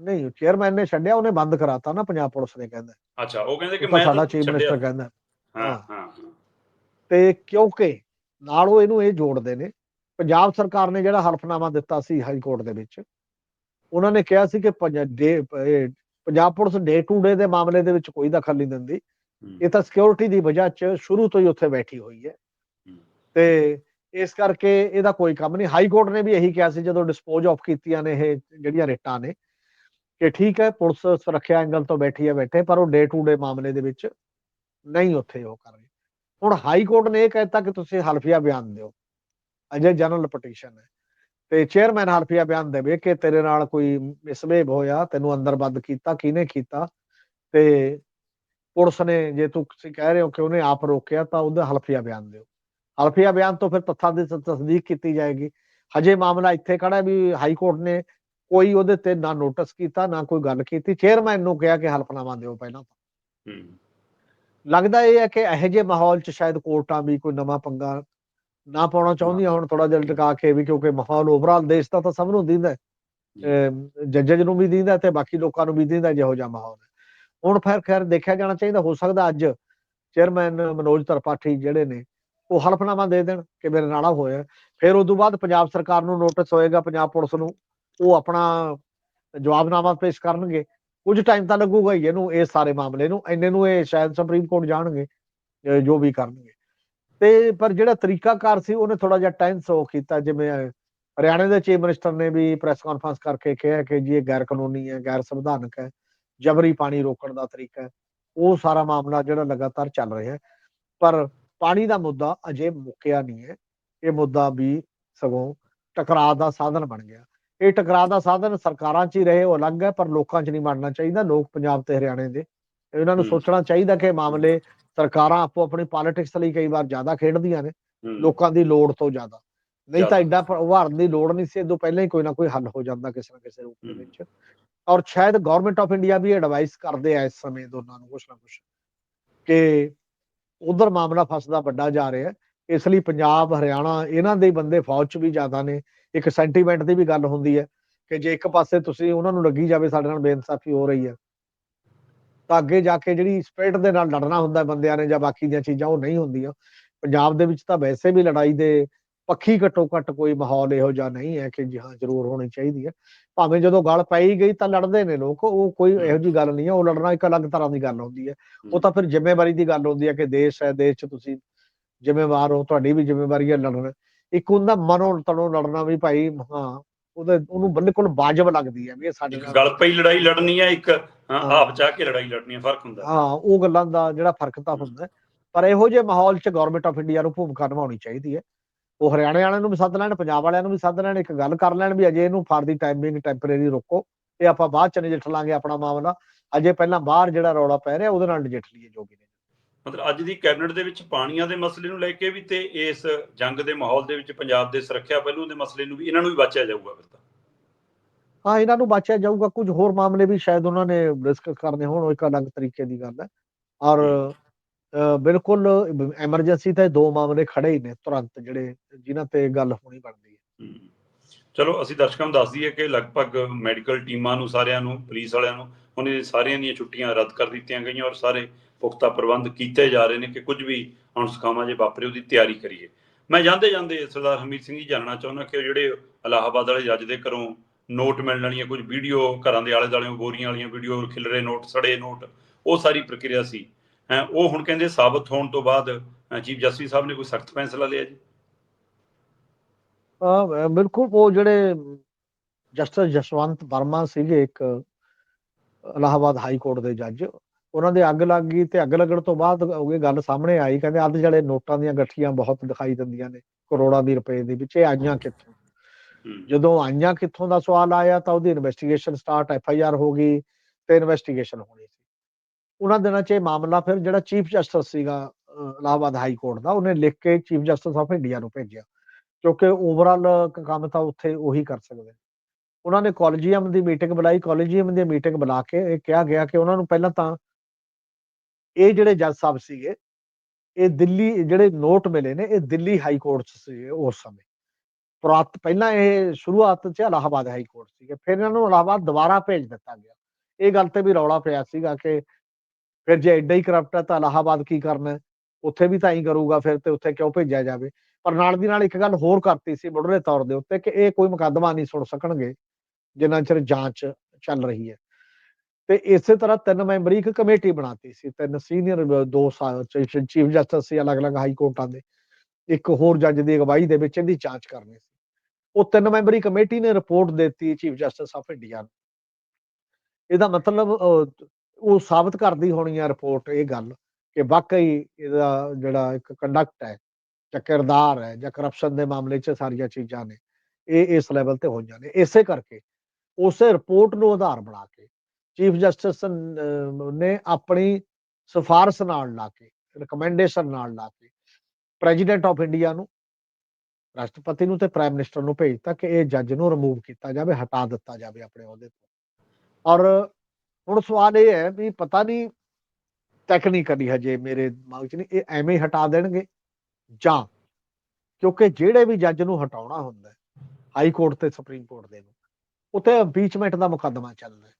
ਨਹੀਂ ਚੇਅਰਮੈਨ ਨੇ ਛੱਡਿਆ ਉਹਨੇ ਬੰਦ ਕਰਾਤਾ ਨਾ ਪੰਜਾਬ ਪੁਲਿਸ ਨੇ ਕਹਿੰਦਾ। ਅੱਛਾ ਉਹ ਕਹਿੰਦੇ ਕਿ ਮੈਂ ਸਾਡਾ ਚੀਫ ਮਿਨਿਸਟਰ ਕਹਿੰਦਾ। ਹਾਂ ਹਾਂ। ਤੇ ਕਿਉਂਕਿ ਨਾਲ ਉਹ ਇਹਨੂੰ ਇਹ ਜੋੜਦੇ ਨੇ ਪੰਜਾਬ ਸਰਕਾਰ ਨੇ ਜਿਹੜਾ ਹਲਫਨਾਮਾ ਦਿੱਤਾ ਸੀ ਹਾਈ ਕੋਰਟ ਦੇ ਵਿੱਚ ਉਹਨਾਂ ਨੇ ਕਿਹਾ ਸੀ ਕਿ Punjab police day to day ਦੇ ਮਾਮਲੇ ਦੇ ਵਿੱਚ ਕੋਈ ਦਖਲ ਨਹੀਂ ਦਿੰਦੀ। ਇਹ ਤਾਂ ਸਿਕਿਉਰਿਟੀ ਦੀ ਵਜ੍ਹਾ 'ਚ ਸ਼ੁਰੂ ਤੋਂ ਹੀ ਉੱਥੇ ਬੈਠੀ ਹੋਈ ਹੈ। ਹੂੰ। ਤੇ ਇਸ ਕਰਕੇ ਇਹਦਾ ਕੋਈ ਕੰਮ ਨਹੀਂ। ਹਾਈ ਕੋਰਟ ਨੇ ਵੀ ਇਹੀ ਕਿਹਾ ਸੀ ਜਦੋਂ ਡਿਸਪੋਜ਼ ਆਫ ਕੀਤੀਆਂ ਨੇ ਇਹ ਜਿਹੜੀਆਂ ਰਿਟਾਂ ਨੇ ਕਿ ਠੀਕ ਹੈ ਪੁਲਿਸ ਸੁਰੱਖਿਆ ਐਂਗਲ ਤੋਂ ਬੈਠੀ ਹੈ ਬੈਠੇ ਪਰ ਉਹ ਡੇ ਟੂ ਡੇ ਮਾਮਲੇ ਦੇ ਵਿੱਚ ਨਹੀਂ ਉੱਥੇ ਉਹ ਕਰ ਰਹੀ। ਹੁਣ ਹਾਈ ਕੋਰਟ ਨੇ ਇਹ ਕਹਿਤਾ ਕਿ ਤੁਸੀਂ ਹਲਫੀਆ ਬਿਆਨ ਦਿਓ। ਅਜੇ ਜਨਰਲ ਪਟੀਸ਼ਨ ਹੈ। ਤੇ ਚੇਅਰਮੈਨ ਹਲਫੀਆ ਬਿਆਨ ਦੇਵੇ ਕਿ ਤੇਰੇ ਨਾਲ ਕੋਈ ਮਿਸਬੇਵ ਹੋਇਆ ਤੈਨੂੰ ਅੰਦਰ ਬੰਦ ਕੀਤਾ ਕਿਹਨੇ ਕੀਤਾ? ਤੇ ਪੁਲਿਸ ਨੇ ਜੇ ਤੂੰ ਤੁਸੀਂ ਕਹਿ ਰਹੇ ਹੋ ਕਿ ਉਹਨੇ ਆਪ ਰੋਕਿਆ ਤਾਂ ਉਹਦਾ ਹਲਫੀਆ ਬਿਆਨ ਦਿਓ। ਹਲਫੀਆ ਬਿਆਨ ਤੋਂ ਫਿਰ ਤੱਥਾਂ ਦੀ ਤਸਦੀਕ ਕੀਤੀ ਜਾਏਗੀ। ਹਜੇ ਮਾਮਲਾ ਇੱਥੇ ਖੜਾ ਹੈ ਵੀ ਹਾਈ ਕੋਰਟ ਨੇ ਕੋਈ ਉਹਦੇ ਤੇ ਨਾ ਨੋਟਿਸ ਕੀਤਾ ਨਾ ਕੋਈ ਗੱਲ ਕੀਤੀ। ਚੇਅਰਮੈਨ ਨੂੰ ਕਿਹਾ ਕਿ ਹਲਫਨਾਮਾ ਦਿਓ ਪਹਿਲਾਂ ਹੂੰ। ਲੱਗਦਾ ਇਹ ਹੈ ਕਿ ਇਹੋ ਜਿਹੇ ਮਾਹੌਲ 'ਚ ਸ਼ਾਇਦ ਕੋਰਟਾਂ ਵੀ ਕੋਈ ਨਵਾਂ ਪੰਗਾ ਨਾ ਪਾਉਣਾ ਚਾਹੁੰਦੀਆਂ ਹੁਣ ਥੋੜਾ ਜਿਹਾ ਟਿਕਾ ਕੇ ਵੀ ਕਿਉਂਕਿ ਮਾਹੌਲ ਓਵਰਆਲ ਦੇਸ਼ ਦਾ ਤਾਂ ਸਭ ਨੂੰ ਦਿੰਦਾ ਜੱਜਜ ਨੂੰ ਵੀ ਦਿੰਦਾ ਤੇ ਬਾਕੀ ਲੋਕਾਂ ਨੂੰ ਵੀ ਦਿੰਦਾ ਜਿਹੋ ਜਿਹਾ ਮਾਹੌਲ ਹੈ। ਹੁਣ ਫਿਰ ਖੈਰ ਦੇਖਿਆ ਜਾਣਾ ਚਾਹੀਦਾ ਹੋ ਸਕਦਾ ਅੱਜ ਚੇਅਰਮੈਨ ਮਨੋਜ ਤਰਪਾਠੀ ਜਿਹੜੇ ਨੇ ਉਹ ਹਲਫਨਾਮਾ ਦੇ ਦੇਣ ਕਿ ਮੇਰੇ ਨਾਲ ਹੋਇਆ। ਫਿਰ ਉਸ ਤੋਂ ਬਾਅਦ ਪੰਜਾਬ ਸਰਕਾਰ ਨੂੰ ਨੋਟਿਸ ਹੋਏਗਾ ਪੰਜਾਬ ਪੁਲਿਸ ਨੂੰ ਉਹ ਆਪਣਾ ਜਵਾਬਨਾਮਾ ਪੇਸ਼ ਕਰਨਗੇ। ਕੁਝ ਟਾਈਮ ਤਾਂ ਲੱਗੂਗਾ ਇਹਨੂੰ ਇਹ ਸਾਰੇ ਮਾਮਲੇ ਨੂੰ ਇੰਨੇ ਨੂੰ ਇਹ ਸ਼ਾਇਦ ਸੁਪਰੀਮ ਕੋਰਟ ਜਾਣਗੇ ਜੋ ਵੀ ਕਰਨਗੇ। ਤੇ ਪਰ ਜਿਹੜਾ ਤਰੀਕਾਕਾਰ ਸੀ ਉਹਨੇ ਥੋੜਾ ਜਿਹਾ ਟੈਂਸ ਹੋ ਕੀਤਾ ਜਿਵੇਂ ਹਰਿਆਣੇ ਦੇ ਚੀਫ ਮਿਨਿਸਟਰ ਨੇ ਵੀ ਪ੍ਰੈਸ ਕਾਨਫਰੰਸ ਕਰਕੇ ਕਿਹਾ ਕਿ ਜੀ ਇਹ ਗੈਰ ਕਾਨੂੰਨੀ ਹੈ ਗੈਰ ਸੰਵਿਧਾਨਕ ਹੈ ਜਬਰੀ ਪਾਣੀ ਰੋਕਣ ਦਾ ਤਰੀਕਾ ਹੈ ਉਹ ਸਾਰਾ ਮਾਮਲਾ ਜਿਹੜਾ ਲਗਾਤਾਰ ਚੱਲ ਰਿਹਾ ਹੈ। ਪਰ ਪਾਣੀ ਦਾ ਮੁੱਦਾ ਅਜੇ ਮੁੱਕਿਆ ਨਹੀਂ ਹੈ। ਇਹ ਮੁੱਦਾ ਵੀ ਸਗੋਂ ਟਕਰਾਅ ਦਾ ਸਾਧਨ ਬਣ ਗਿਆ। ਇਹ ਟਕਰਾਅ ਦਾ ਸਾਧਨ ਸਰਕਾਰਾਂ 'ਚ ਹੀ ਰਹੇ ਉਹ ਅਲੱਗ ਹੈ ਪਰ ਲੋਕਾਂ 'ਚ ਨਹੀਂ ਬਣਨਾ ਚਾਹੀਦਾ। ਲੋਕ ਪੰਜਾਬ ਤੇ ਹਰਿਆਣੇ ਦੇ ਇਹਨਾਂ ਨੂੰ। ਸੋਚਣਾ ਚਾਹੀਦਾ ਕਿ ਮਾਮਲੇ ਸਰਕਾਰਾਂ ਆਪੋ ਆਪਣੀ ਪੋਲਿਟਿਕਸ ਲਈ ਕਈ ਵਾਰ ਜ਼ਿਆਦਾ ਖੇਡਦੀਆਂ ਨੇ। ਲੋਕਾਂ ਦੀ ਲੋੜ ਤੋਂ ਜ਼ਿਆਦਾ ਨਹੀਂ ਤਾਂ। ਐਡਾ ਉਭਾਰਨ ਦੀ ਲੋੜ ਨਹੀਂ ਸੀ ਇਦੋਂ ਪਹਿਲਾਂ ਹੀ ਕੋਈ ਨਾ ਕੋਈ ਹੱਲ ਹੋ ਜਾਂਦਾ ਕਿਸੇ ਨਾ ਕਿਸੇ ਰੂਪ ਦੇ। ਵਿੱਚ ਔਰ ਸ਼ਾਇਦ ਗਵਰਨਮੈਂਟ ਆਫ ਇੰਡੀਆ ਵੀ ਐਡਵਾਈਸ ਕਰਦੇ ਆ ਇਸ ਸਮੇਂ ਦੋਨਾਂ ਨੂੰ ਕੁਛ ਨਾ ਕੁਛ ਕਿ ਉਧਰ ਮਾਮਲਾ ਫਸਦਾ ਵੱਡਾ ਜਾ ਰਿਹਾ ਇਸ ਲਈ ਪੰਜਾਬ ਹਰਿਆਣਾ ਇਹਨਾਂ ਦੇ ਬੰਦੇ ਫੌਜ 'ਚ ਵੀ ਜ਼ਿਆਦਾ ਨੇ ਇੱਕ ਸੈਂਟੀਮੈਂਟ ਦੀ ਵੀ ਗੱਲ ਹੁੰਦੀ ਹੈ ਕਿ ਜੇ ਇੱਕ ਪਾਸੇ ਤੁਸੀਂ ਉਹਨਾਂ ਨੂੰ ਲੱਗੀ ਜਾਵੇ ਸਾਡੇ ਨਾਲ ਬੇਇਨਸਾਫੀ ਹੋ ਰਹੀ ਹੈ ਤਾਂ ਅੱਗੇ ਜਾ ਕੇ ਜਿਹੜੀ ਸਪਿਰਿਟ ਦੇ ਨਾਲ ਲੜਨਾ ਹੁੰਦਾ ਬੰਦਿਆਂ ਨੇ ਜਾਂ ਬਾਕੀ ਦੀਆਂ ਚੀਜ਼ਾਂ ਉਹ ਨਹੀਂ ਹੁੰਦੀਆਂ। ਪੰਜਾਬ ਦੇ ਵਿੱਚ ਤਾਂ ਵੈਸੇ ਵੀ ਲੜਾਈ ਦੇ ਪੱਖੀ ਘੱਟੋ ਘੱਟ ਕੋਈ ਮਾਹੌਲ ਇਹੋ ਜਿਹਾ ਨਹੀਂ ਹੈ ਕਿ ਜੀ ਹਾਂ ਜ਼ਰੂਰ ਹੋਣੀ ਚਾਹੀਦੀ ਹੈ। ਭਾਵੇਂ ਜਦੋਂ ਗੱਲ ਪਈ ਗਈ ਤਾਂ ਲੜਦੇ ਨੇ ਲੋਕ ਉਹ ਕੋਈ ਇਹੋ ਜੀ ਗੱਲ ਨਹੀਂ ਹੈ ਉਹ ਲੜਨਾ ਇੱਕ ਅਲੱਗ ਤਰ੍ਹਾਂ ਦੀ ਗੱਲ ਹੁੰਦੀ ਹੈ। ਉਹ ਤਾਂ ਫਿਰ ਜ਼ਿੰਮੇਵਾਰੀ ਦੀ ਗੱਲ ਹੁੰਦੀ ਹੈ ਕਿ ਦੇਸ਼ ਹੈ ਦੇਸ਼ 'ਚ ਤੁਸੀਂ ਜ਼ਿੰਮੇਵਾਰ ਹੋ ਤੁਹਾਡੀ ਵੀ ਜ਼ਿੰਮੇਵਾਰੀ ਹੈ ਲੜਨਾ। ਇੱਕ ਹੁੰਦਾ ਮਨੋਂ ਤਣੋਂ ਲੜਨਾ ਵੀ ਭਾਈ ਹਾਂ ਉਹਦੇ ਉਹਨੂੰ ਬਿਲਕੁਲ ਵਾਜਬ ਲੱਗਦੀ ਹੈ ਵੀ ਇਹ ਸਾਡੇ ਨਾਲ ਗੱਲ ਪਈ ਲੜਾਈ ਲੜਨੀ ਹੈ ਇੱਕ। ਆਪ ਚਾਹ ਕੇ ਲੜਾਈ ਲੜਨੀ ਹੈ ਫ਼ਰਕ ਹੁੰਦਾ ਹਾਂ। ਉਹ ਗੱਲਾਂ ਦਾ ਜਿਹੜਾ ਫ਼ਰਕ ਤਾਂ ਹੁੰਦਾ। ਪਰ ਇਹੋ ਜਿਹੇ ਮਾਹੌਲ 'ਚ ਗਵਰਨਮੈਂਟ ਆਫ ਇੰਡੀਆ ਨੂੰ ਭੂਮਿਕਾ ਨਿਭਾਉਣੀ ਚਾਹੀਦੀ ਹੈ। ਉਹ ਹਰਿਆਣੇ ਵਾਲਿਆਂ ਨੂੰ ਵੀ ਸੱਦ ਲੈਣ ਪੰਜਾਬ ਵਾਲਿਆਂ ਨੂੰ ਵੀ ਸੱਦ ਲੈਣ ਇੱਕ ਗੱਲ ਕਰ ਲੈਣ ਵੀ ਅਜੇ ਇਹਨੂੰ ਫਾਰ ਦੀ ਟਾਈਮਿੰਗ ਟੈਂਪਰੇਰੀ ਰੋਕੋ। ਇਹ ਆਪਾਂ ਬਾਅਦ ਚ ਨਜਿੱਠ ਲਾਂਗੇ ਆਪਣਾ ਮਾਮਲਾ। ਅਜੇ ਪਹਿਲਾਂ ਬਾਹਰ ਜਿਹੜਾ ਰੌਲਾ ਪੈ ਰਿਹਾ ਉਹਦੇ ਨਾਲ ਨਜਿੱਠ ਲਈਏ ਜੋ ਵੀ ਮਤਲਬ ਅੱਜ ਦੀ ਕੈਬਨਿਟ ਦੇ ਵਿੱਚ ਪਾਣੀਆਂ ਦੇ ਮਸਲੇ ਨੂੰ ਲੈ ਕੇ ਵੀ ਤੇ ਇਸ ਜੰਗ ਦੇ ਮਾਹੌਲ ਦੇ ਵਿੱਚ ਪੰਜਾਬ ਦੇ ਸੁਰੱਖਿਆ ਪਹਿਲੂ ਦੇ ਮਸਲੇ ਨੂੰ ਵੀ ਇਹਨਾਂ ਨੂੰ ਵੀ ਬਚਿਆ ਜਾਊਗਾ ਫਿਰ ਤਾਂ। ਹਾਂ ਇਹਨਾਂ ਨੂੰ ਬਾਚਿਆ ਜਾਊਗਾ ਕੁਝ ਹੋਰ ਮਾਮਲੇ ਵੀ ਸ਼ਾਇਦ ਉਹਨਾਂ ਨੇ ਡਿਸਕਸ ਕਰਨੇ ਹੋਣ ਉਹ ਇੱਕ ਅਲੱਗ ਤਰੀਕੇ ਦੀ ਗੱਲ ਹੈ। ਔਰ ਬਿਲਕੁਲ ਐਮਰਜੈਂਸੀ ਤੇ ਦੋ ਮਾਮਲੇ ਖੜੇ ਹੀ ਨੇ ਤੁਰੰਤ ਜਿਹੜੇ ਜਿਨ੍ਹਾਂ ਤੇ ਗੱਲ ਹੋਣੀ ਬਣਦੀ ਹੈ। ਚਲੋ ਅਸੀਂ ਦਰਸ਼ਕਾਂ ਨੂੰ ਦੱਸ ਦਈਏ ਕਿ ਲਗਭਗ ਮੈਡੀਕਲ ਟੀਮਾਂ ਨੂੰ ਸਾਰਿਆਂ ਨੂੰ ਪੁਲਿਸ ਵਾਲਿਆਂ ਨੂੰ ਉਹਨੇ ਸਾਰਿਆਂ ਦੀਆਂ ਛੁੱਟੀਆਂ ਰੱਦ ਕਰ ਦਿੱਤੀਆਂ ਗਈਆਂ ਔਰ ਸਾਰੇ ਪੁਖਤਾ ਪ੍ਰਬੰਧ ਕੀਤੇ ਜਾ ਰਹੇ ਨੇ ਕਿ ਕੁਝ ਵੀ ਅਣਸੁਖਾਵਾਂ ਜੇ ਵਾਪਰੇ, ਉਹਦੀ ਤਿਆਰੀ ਕਰੀਏ। ਮੈਂ ਜਾਂਦੇ ਜਾਂਦੇ ਸਰਦਾਰ ਹਮੀਦ ਸਿੰਘ ਜੀ ਜਾਣਨਾ ਚਾਹੁੰਦਾ ਕਿ ਜਿਹੜੇ ਇਲਾਹਾਬਾਦ ਵਾਲੇ ਜੱਜ ਦੇ ਘਰੋਂ ਨੋਟ ਮਿਲਣ ਵਾਲੀਆਂ ਕੁਝ ਵੀਡੀਓ, ਘਰਾਂ ਦੇ ਆਲੇ ਦੁਆਲੇ ਬੋਰੀਆਂ ਵਾਲੀਆਂ ਵੀਡੀਓ, ਖਿਲਰੇ ਨੋਟ, ਸੜੇ ਨੋਟ, ਉਹ ਸਾਰੀ ਪ੍ਰਕਿਰਿਆ ਸੀ। ਉਹ ਹੁਣ ਕਹਿੰਦੇ ਸਾਬਤ ਹੋਣ ਤੋਂ ਬਾਅਦ ਚੀਫ ਜਸਟਿਸ ਸਾਹਿਬ ਨੇ ਕੋਈ ਸਖਤ ਫੈਸਲਾ ਲਿਆ ਜੀ? ਹਾਂ ਬਿਲਕੁਲ, ਉਹ ਜਿਹੜੇ ਜਸਟਿਸ ਜਸਵੰਤ ਵਰਮਾ ਸੀਗੇ ਇੱਕ ਇਲਾਹਾਬਾਦ ਹਾਈ ਕੋਰਟ ਦੇ ਜੱਜ ਉਹਨਾਂ ਦੇ ਅੱਗ ਲੱਗ ਗਈ ਤੇ ਅੱਗ ਲੱਗਣ ਤੋਂ ਬਾਅਦ ਉਹ ਗੱਲ ਸਾਹਮਣੇ ਆਈ ਕਹਿੰਦੇ ਅੱਧ ਜਲੇ ਨੋਟਾਂ ਦੀਆਂ ਗੱਠੀਆਂ ਬਹੁਤ ਦਿਖਾਈ ਦਿੰਦੀਆਂ ਨੇ ਕਰੋੜਾਂ ਦੀ ਰੁਪਏ ਦੇ ਵਿੱਚ ਇਹ ਆਈਆਂ ਕਿੱਥੋਂ? ਜਦੋਂ ਆਈਆਂ ਕਿੱਥੋਂ ਦਾ ਸਵਾਲ ਆਇਆ ਤਾਂ ਉਹਦੀ investigation start F I R ਹੋ ਗਈ ਤੇ ਇਨਵੈਸਟੀਗੇਸ਼ਨ ਹੋਣੀ ਸੀ। ਉਹਨਾਂ ਦਿਨਾਂ 'ਚ ਇਹ ਮਾਮਲਾ ਫਿਰ ਜਿਹੜਾ ਚੀਫ ਜਸਟਿਸ ਸੀਗਾ ਇਲਾਹਾਬਾਦ ਹਾਈ ਕੋਰਟ ਦਾ ਉਹਨੇ ਲਿਖ ਕੇ ਚੀਫ ਜਸਟਿਸ ਆਫ ਇੰਡੀਆ ਨੂੰ ਭੇਜਿਆ ਕਿਉਂਕਿ ਓਵਰਆਲ ਕੰਮ ਤਾਂ ਉੱਥੇ ਉਹੀ ਕਰ ਸਕਦੇ। ਉਹਨਾਂ ਨੇ ਕਾਲਜੀਅਮ ਦੀ ਮੀਟਿੰਗ ਬੁਲਾਈ ਕਾਲਜੀਅਮ ਦੀ ਮੀਟਿੰਗ ਬੁਲਾ ਕੇ ਇਹ ਕਿਹਾ ਗਿਆ ਕਿ ਉਹਨਾਂ ਨੂੰ ਪਹਿਲਾਂ ਤਾਂ ਇਹ ਜਿਹੜੇ ਜੱਜ ਸਾਹਿਬ ਸੀਗੇ, ਇਹ ਦਿੱਲੀ ਜਿਹੜੇ ਨੋਟ ਮਿਲੇ ਨੇ, ਇਹ ਦਿੱਲੀ ਹਾਈ ਕੋਰਟ 'ਚ ਸੀਗੇ ਉਸ ਸਮੇਂ। ਪ੍ਰਾਤ, ਪਹਿਲਾਂ ਇਹ ਸ਼ੁਰੂਆਤ 'ਚ ਇਲਾਹਾਬਾਦ ਹਾਈ ਕੋਰਟ ਸੀਗੇ, ਫਿਰ ਇਹਨਾਂ ਨੂੰ ਇਲਾਹਾਬਾਦ ਦੁਬਾਰਾ ਭੇਜ ਦਿੱਤਾ ਗਿਆ। ਇਹ ਗੱਲ ਤੇ ਵੀ ਰੌਲਾ ਪਿਆ ਸੀਗਾ ਕਿ ਫਿਰ ਜੇ ਐਡਾ ਹੀ ਕਰਪਟ ਹੈ ਤਾਂ ਇਲਾਹਾਬਾਦ ਕੀ ਕਰਨਾ ਉੱਥੇ ਵੀ ਤਾਂ ਹੀ ਕਰੂਗਾ ਫਿਰ ਤੇ ਉੱਥੇ ਕਿਉਂ ਭੇਜਿਆ ਜਾਵੇ? ਪਰ ਨਾਲ ਦੀ ਨਾਲ ਇੱਕ ਗੱਲ ਹੋਰ ਕਰਤੀ ਸੀ ਮੁੱਢਲੇ ਤੌਰ ਦੇ ਉੱਤੇ ਕਿ ਇਹ ਕੋਈ ਮੁਕੱਦਮਾ ਨਹੀਂ ਸੁਣ ਸਕਣਗੇ, ਜਿੰਨਾ ਚਿਰ ਜਾਂਚ ਚੱਲ ਰਹੀ ਹੈ। ਤੇ ਇਸੇ ਤਰ੍ਹਾਂ ਤਿੰਨ ਮੈਂਬਰੀ ਇੱਕ ਕਮੇਟੀ ਬਣਾਤੀ ਸੀ। ਤਿੰਨ ਸੀਨੀਅਰ, ਦੋ ਚੀਫ ਜਸਟਿਸ ਸੀ ਅਲੱਗ-ਅਲੱਗ ਹਾਈ ਕੋਰਟਾਂ ਦੇ। ਇੱਕ ਹੋਰ ਜੱਜ ਦੀ ਅਗਵਾਈ ਦੇ ਵਿੱਚ ਇਹਦੀ ਜਾਂਚ ਕਰਨੀ ਸੀ। ਉਹ ਤਿੰਨ ਮੈਂਬਰੀ ਕਮੇਟੀ ਨੇ ਰਿਪੋਰਟ ਦਿੱਤੀ ਚੀਫ ਜਸਟਿਸ ਆਫ ਇੰਡੀਆ ਨੂੰ। ਇਹਦਾ ਮਤਲਬ ਉਹ ਸਾਬਤ ਕਰਦੀ ਹੋਣੀ ਹੈ ਰਿਪੋਰਟ ਇਹ ਗੱਲ ਕਿ ਵਾਕਈ ਇਹਦਾ ਜਿਹੜਾ ਇੱਕ ਕੰਡਕਟ ਹੈ ਜਾਂ ਕਿਰਦਾਰ ਹੈ ਜਾਂ ਕਰਪਸ਼ਨ ਦੇ ਮਾਮਲੇ 'ਚ ਸਾਰੀਆਂ ਚੀਜ਼ਾਂ ਨੇ, ਇਹ ਇਸ ਲੈਵਲ ਤੇ ਹੋਈਆਂ ਨੇ। ਇਸੇ ਕਰਕੇ ਉਸੇ ਰਿਪੋਰਟ ਨੂੰ ਆਧਾਰ ਬਣਾ ਕੇ ਚੀਫ ਜਸਟਿਸ ਨੇ ਆਪਣੀ ਸਿਫਾਰਿਸ਼ ਨਾਲ ਲਾ ਕੇ ਰეკਮੈਂਡੇਸ਼ਨ ਨਾਲ ਲਾ ਕੇ ਪ੍ਰੈਜ਼ੀਡੈਂਟ ਆਫ ਇੰਡੀਆ ਨੂੰ, ਰਾਸ਼ਟਰਪਤੀ ਨੂੰ ਤੇ ਪ੍ਰਾਈਮ ਮਿਨਿਸਟਰ ਨੂੰ ਭੇਜਤਾ ਕਿ ਇਹ ਜੱਜ ਨੂੰ ਰਿਮੂਵ ਕੀਤਾ ਜਾਵੇ, ਹਟਾ ਦਿੱਤਾ ਜਾਵੇ ਆਪਣੇ ਅਹੁਦੇ ਤੋਂ। ਔਰ ਹੁਣ ਸਵਾਲ ਇਹ ਹੈ ਵੀ ਪਤਾ ਨਹੀਂ ਟੈਕਨੀਕਲੀ ਹਜੇ ਮੇਰੇ ਦਿਮਾਗ 'ਚ ਨਹੀਂ, ਇਹ ਐਵੇਂ ਹੀ ਹਟਾ ਦੇਣਗੇ ਜਾਂ ਕਿਉਂਕਿ ਜਿਹੜੇ ਵੀ ਜੱਜ ਨੂੰ ਹਟਾਉਣਾ ਹੁੰਦਾ ਹਾਈ ਕੋਰਟ ਤੇ ਸੁਪਰੀਮ ਕੋਰਟ ਦੇ ਨੂੰ, ਉੱਥੇ ਇੰਪੀਚਮੈਂਟ ਦਾ ਮੁਕੱਦਮਾ ਚੱਲਦਾ ਹੈ।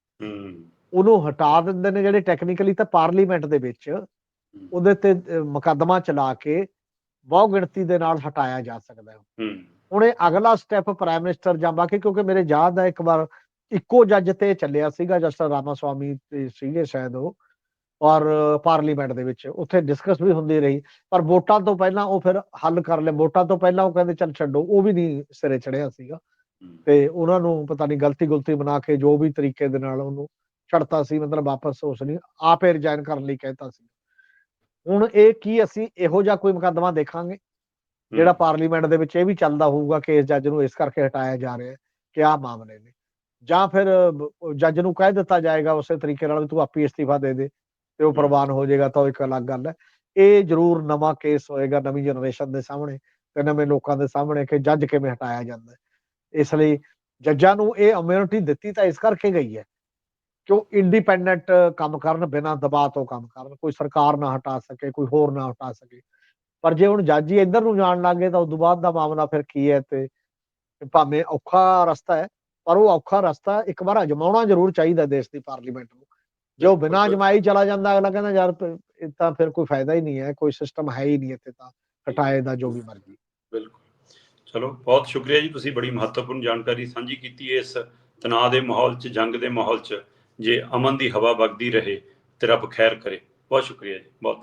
ਉਹਨੂੰ ਹਟਾ ਦਿੰਦੇ ਨੇ ਜਿਹੜੇ ਟੈਕਨੀਕਲੀ ਤਾਂ ਪਾਰਲੀਮੈਂਟ ਦੇ ਵਿੱਚ ਉਹਦੇ ਤੇ ਮੁਕੱਦਮਾ ਚਲਾ ਕੇ ਬਹੁ ਗਿਣਤੀ ਦੇ ਨਾਲ ਹਟਾਇਆ ਜਾ ਸਕਦਾ ਹੈ। ਹੁਣ ਇਹ ਅਗਲਾ ਸਟੈਪ ਪ੍ਰਾਈਮ ਮਿਨਿਸਟਰ ਜਾਂ ਬਾਕੀ ਕਿਉਂਕਿ ਮੇਰੇ ਯਾਦ ਹੈ ਇੱਕ ਵਾਰ ਇੱਕੋ ਜੱਜ ਤੇ ਚੱਲਿਆ ਸੀਗਾ ਜਸਟਿਸ ਰਾਮਾ ਸਵਾਮੀ ਤੇ ਸੀਗੇ ਸ਼ਾਇਦ ਉਹ ਔਰ ਪਾਰਲੀਮੈਂਟ ਦੇ ਵਿੱਚ। ਉੱਥੇ ਡਿਸਕਸ ਵੀ ਹੁੰਦੀ ਰਹੀ ਪਰ ਵੋਟਾਂ ਤੋਂ ਪਹਿਲਾਂ ਉਹ ਫਿਰ ਹੱਲ ਕਰ ਲਿਆ ਵੋਟਾਂ ਤੋਂ ਪਹਿਲਾਂ ਉਹ ਕਹਿੰਦੇ ਚੱਲ ਛੱਡੋ ਉਹ ਵੀ ਨਹੀਂ ਸਿਰੇ ਚੜਿਆ ਸੀਗਾ। ਤੇ ਉਹਨਾਂ ਨੂੰ ਪਤਾ ਨਹੀਂ ਗਲਤੀ ਗੁਲਤੀ ਬਣਾ ਕੇ ਜੋ ਵੀ ਤਰੀਕੇ ਦੇ ਨਾਲ ਉਹਨੂੰ ਛੱਡਤਾ ਸੀ ਮਤਲਬ ਵਾਪਸ ਉਸ ਨੇ ਆਪੇ ਰਿਜ਼ਾਈਨ ਕਰਨ ਲਈ ਕਹਿਤਾ ਸੀ। ਹੁਣ ਇਹ ਕੀ ਅਸੀਂ ਇਹੋ ਜਿਹਾ ਕੋਈ ਮੁਕੱਦਮਾ ਦੇਖਾਂਗੇ? ਜਿਹੜਾ ਪਾਰਲੀਮੈਂਟ ਦੇ ਵਿੱਚ ਇਹ ਵੀ ਚੱਲਦਾ ਹੋਊਗਾ ਕਿ ਇਸ ਜੱਜ ਨੂੰ ਇਸ ਕਰਕੇ ਹਟਾਇਆ ਜਾ ਰਿਹਾ ਹੈ ਕਿ ਆਹ ਮਾਮਲੇ ਨੇ। ਜਾਂ ਫਿਰ ਜੱਜ ਨੂੰ ਕਹਿ ਦਿੱਤਾ ਜਾਏਗਾ ਉਸੇ ਤਰੀਕੇ ਨਾਲ ਵੀ ਤੂੰ ਆਪੀ ਅਸਤੀਫਾ ਦੇ ਦੇ ਤੇ ਉਹ। ਪ੍ਰਵਾਨ ਹੋ ਜਾਏਗਾ ਤਾਂ ਉਹ ਇੱਕ ਅਲੱਗ ਗੱਲ ਹੈ। ਇਹ ਜ਼ਰੂਰ ਨਵਾਂ ਕੇਸ ਹੋਏਗਾ ਨਵੀਂ ਜਨਰੇਸ਼ਨ ਦੇ ਸਾਹਮਣੇ ਤੇ ਨਵੇਂ ਲੋਕਾਂ ਦੇ ਸਾਹਮਣੇ ਕਿ ਜੱਜ ਕਿਵੇਂ ਹਟਾਇਆ ਜਾਂਦਾ ਹੈ। ਇਸ ਲਈ ਜੱਜਾਂ ਨੂੰ ਇਹ ਇਮਿਊਨਿਟੀ ਦਿੱਤੀ ਤਾਂ ਇਸ ਕਰਕੇ ਗਈ ਹੈ। ਕਿ ਉਹ ਇੰਡੀਪੈਂਡੈਂਟ ਕੰਮ ਕਰਨ ਬਿਨਾਂ ਦਬਾਅ ਤੋਂ ਕੰਮ ਕਰਨ। ਕੋਈ ਸਰਕਾਰ ਨਾ ਹਟਾ ਸਕੇ ਕੋਈ ਹੋਰ ਨਾ ਹਟਾ ਸਕੇ। ਪਰ ਜੇ ਹੁਣ ਜੱਜ ਹੀ ਇੱਧਰ ਨੂੰ ਜਾਣ ਲੱਗੇ ਤਾਂ ਉਸ ਤੋਂ ਬਾਅਦ ਦਾ ਮਾਮਲਾ ਫਿਰ ਕੀ ਹੈ ਤੇ ਭਾਵੇਂ ਔਖਾ ਰਸਤਾ ਹੈ ਪਰ ਉਹ ਔਖਾ ਰਸਤਾ ਇੱਕ ਵਾਰ ਅਜਮਾਉਣਾ ਜ਼ਰੂਰ ਚਾਹੀਦਾ ਦੇਸ਼ ਦੀ ਪਾਰਲੀਮੈਂਟ ਨੂੰ। ਜੇ ਉਹ ਬਿਨਾਂ। ਅਜਮਾਈ ਚਲਾ ਜਾਂਦਾ ਅਗਲਾ ਕਹਿੰਦਾ ਯਾਰ ਇਹ ਤਾਂ ਫਿਰ ਕੋਈ ਫਾਇਦਾ ਹੀ ਨਹੀਂ ਹੈ ਕੋਈ ਸਿਸਟਮ ਹੈ ਹੀ ਨਹੀਂ ਇੱਥੇ ਤਾਂ ਹਟਾਏ ਦਾ ਜੋ ਵੀ ਮਰਜ਼ੀ। ਚਲੋ, ਬਹੁਤ ਸ਼ੁਕਰੀਆ ਜੀ, ਤੁਸੀਂ ਬੜੀ ਮਹੱਤਵਪੂਰਨ ਜਾਣਕਾਰੀ ਸਾਂਝੀ ਕੀਤੀ ਇਸ ਤਣਾਅ ਦੇ ਮਾਹੌਲ 'ਚ, ਜੰਗ ਦੇ ਮਾਹੌਲ 'ਚ, ਜੇ ਅਮਨ ਦੀ ਹਵਾ ਵਗਦੀ ਰਹੇ ਤੇ ਰੱਬ ਖੈਰ ਕਰੇ। ਬਹੁਤ ਸ਼ੁਕਰੀਆ ਜੀ, ਬਹੁਤ ਧੰਨਵਾਦ।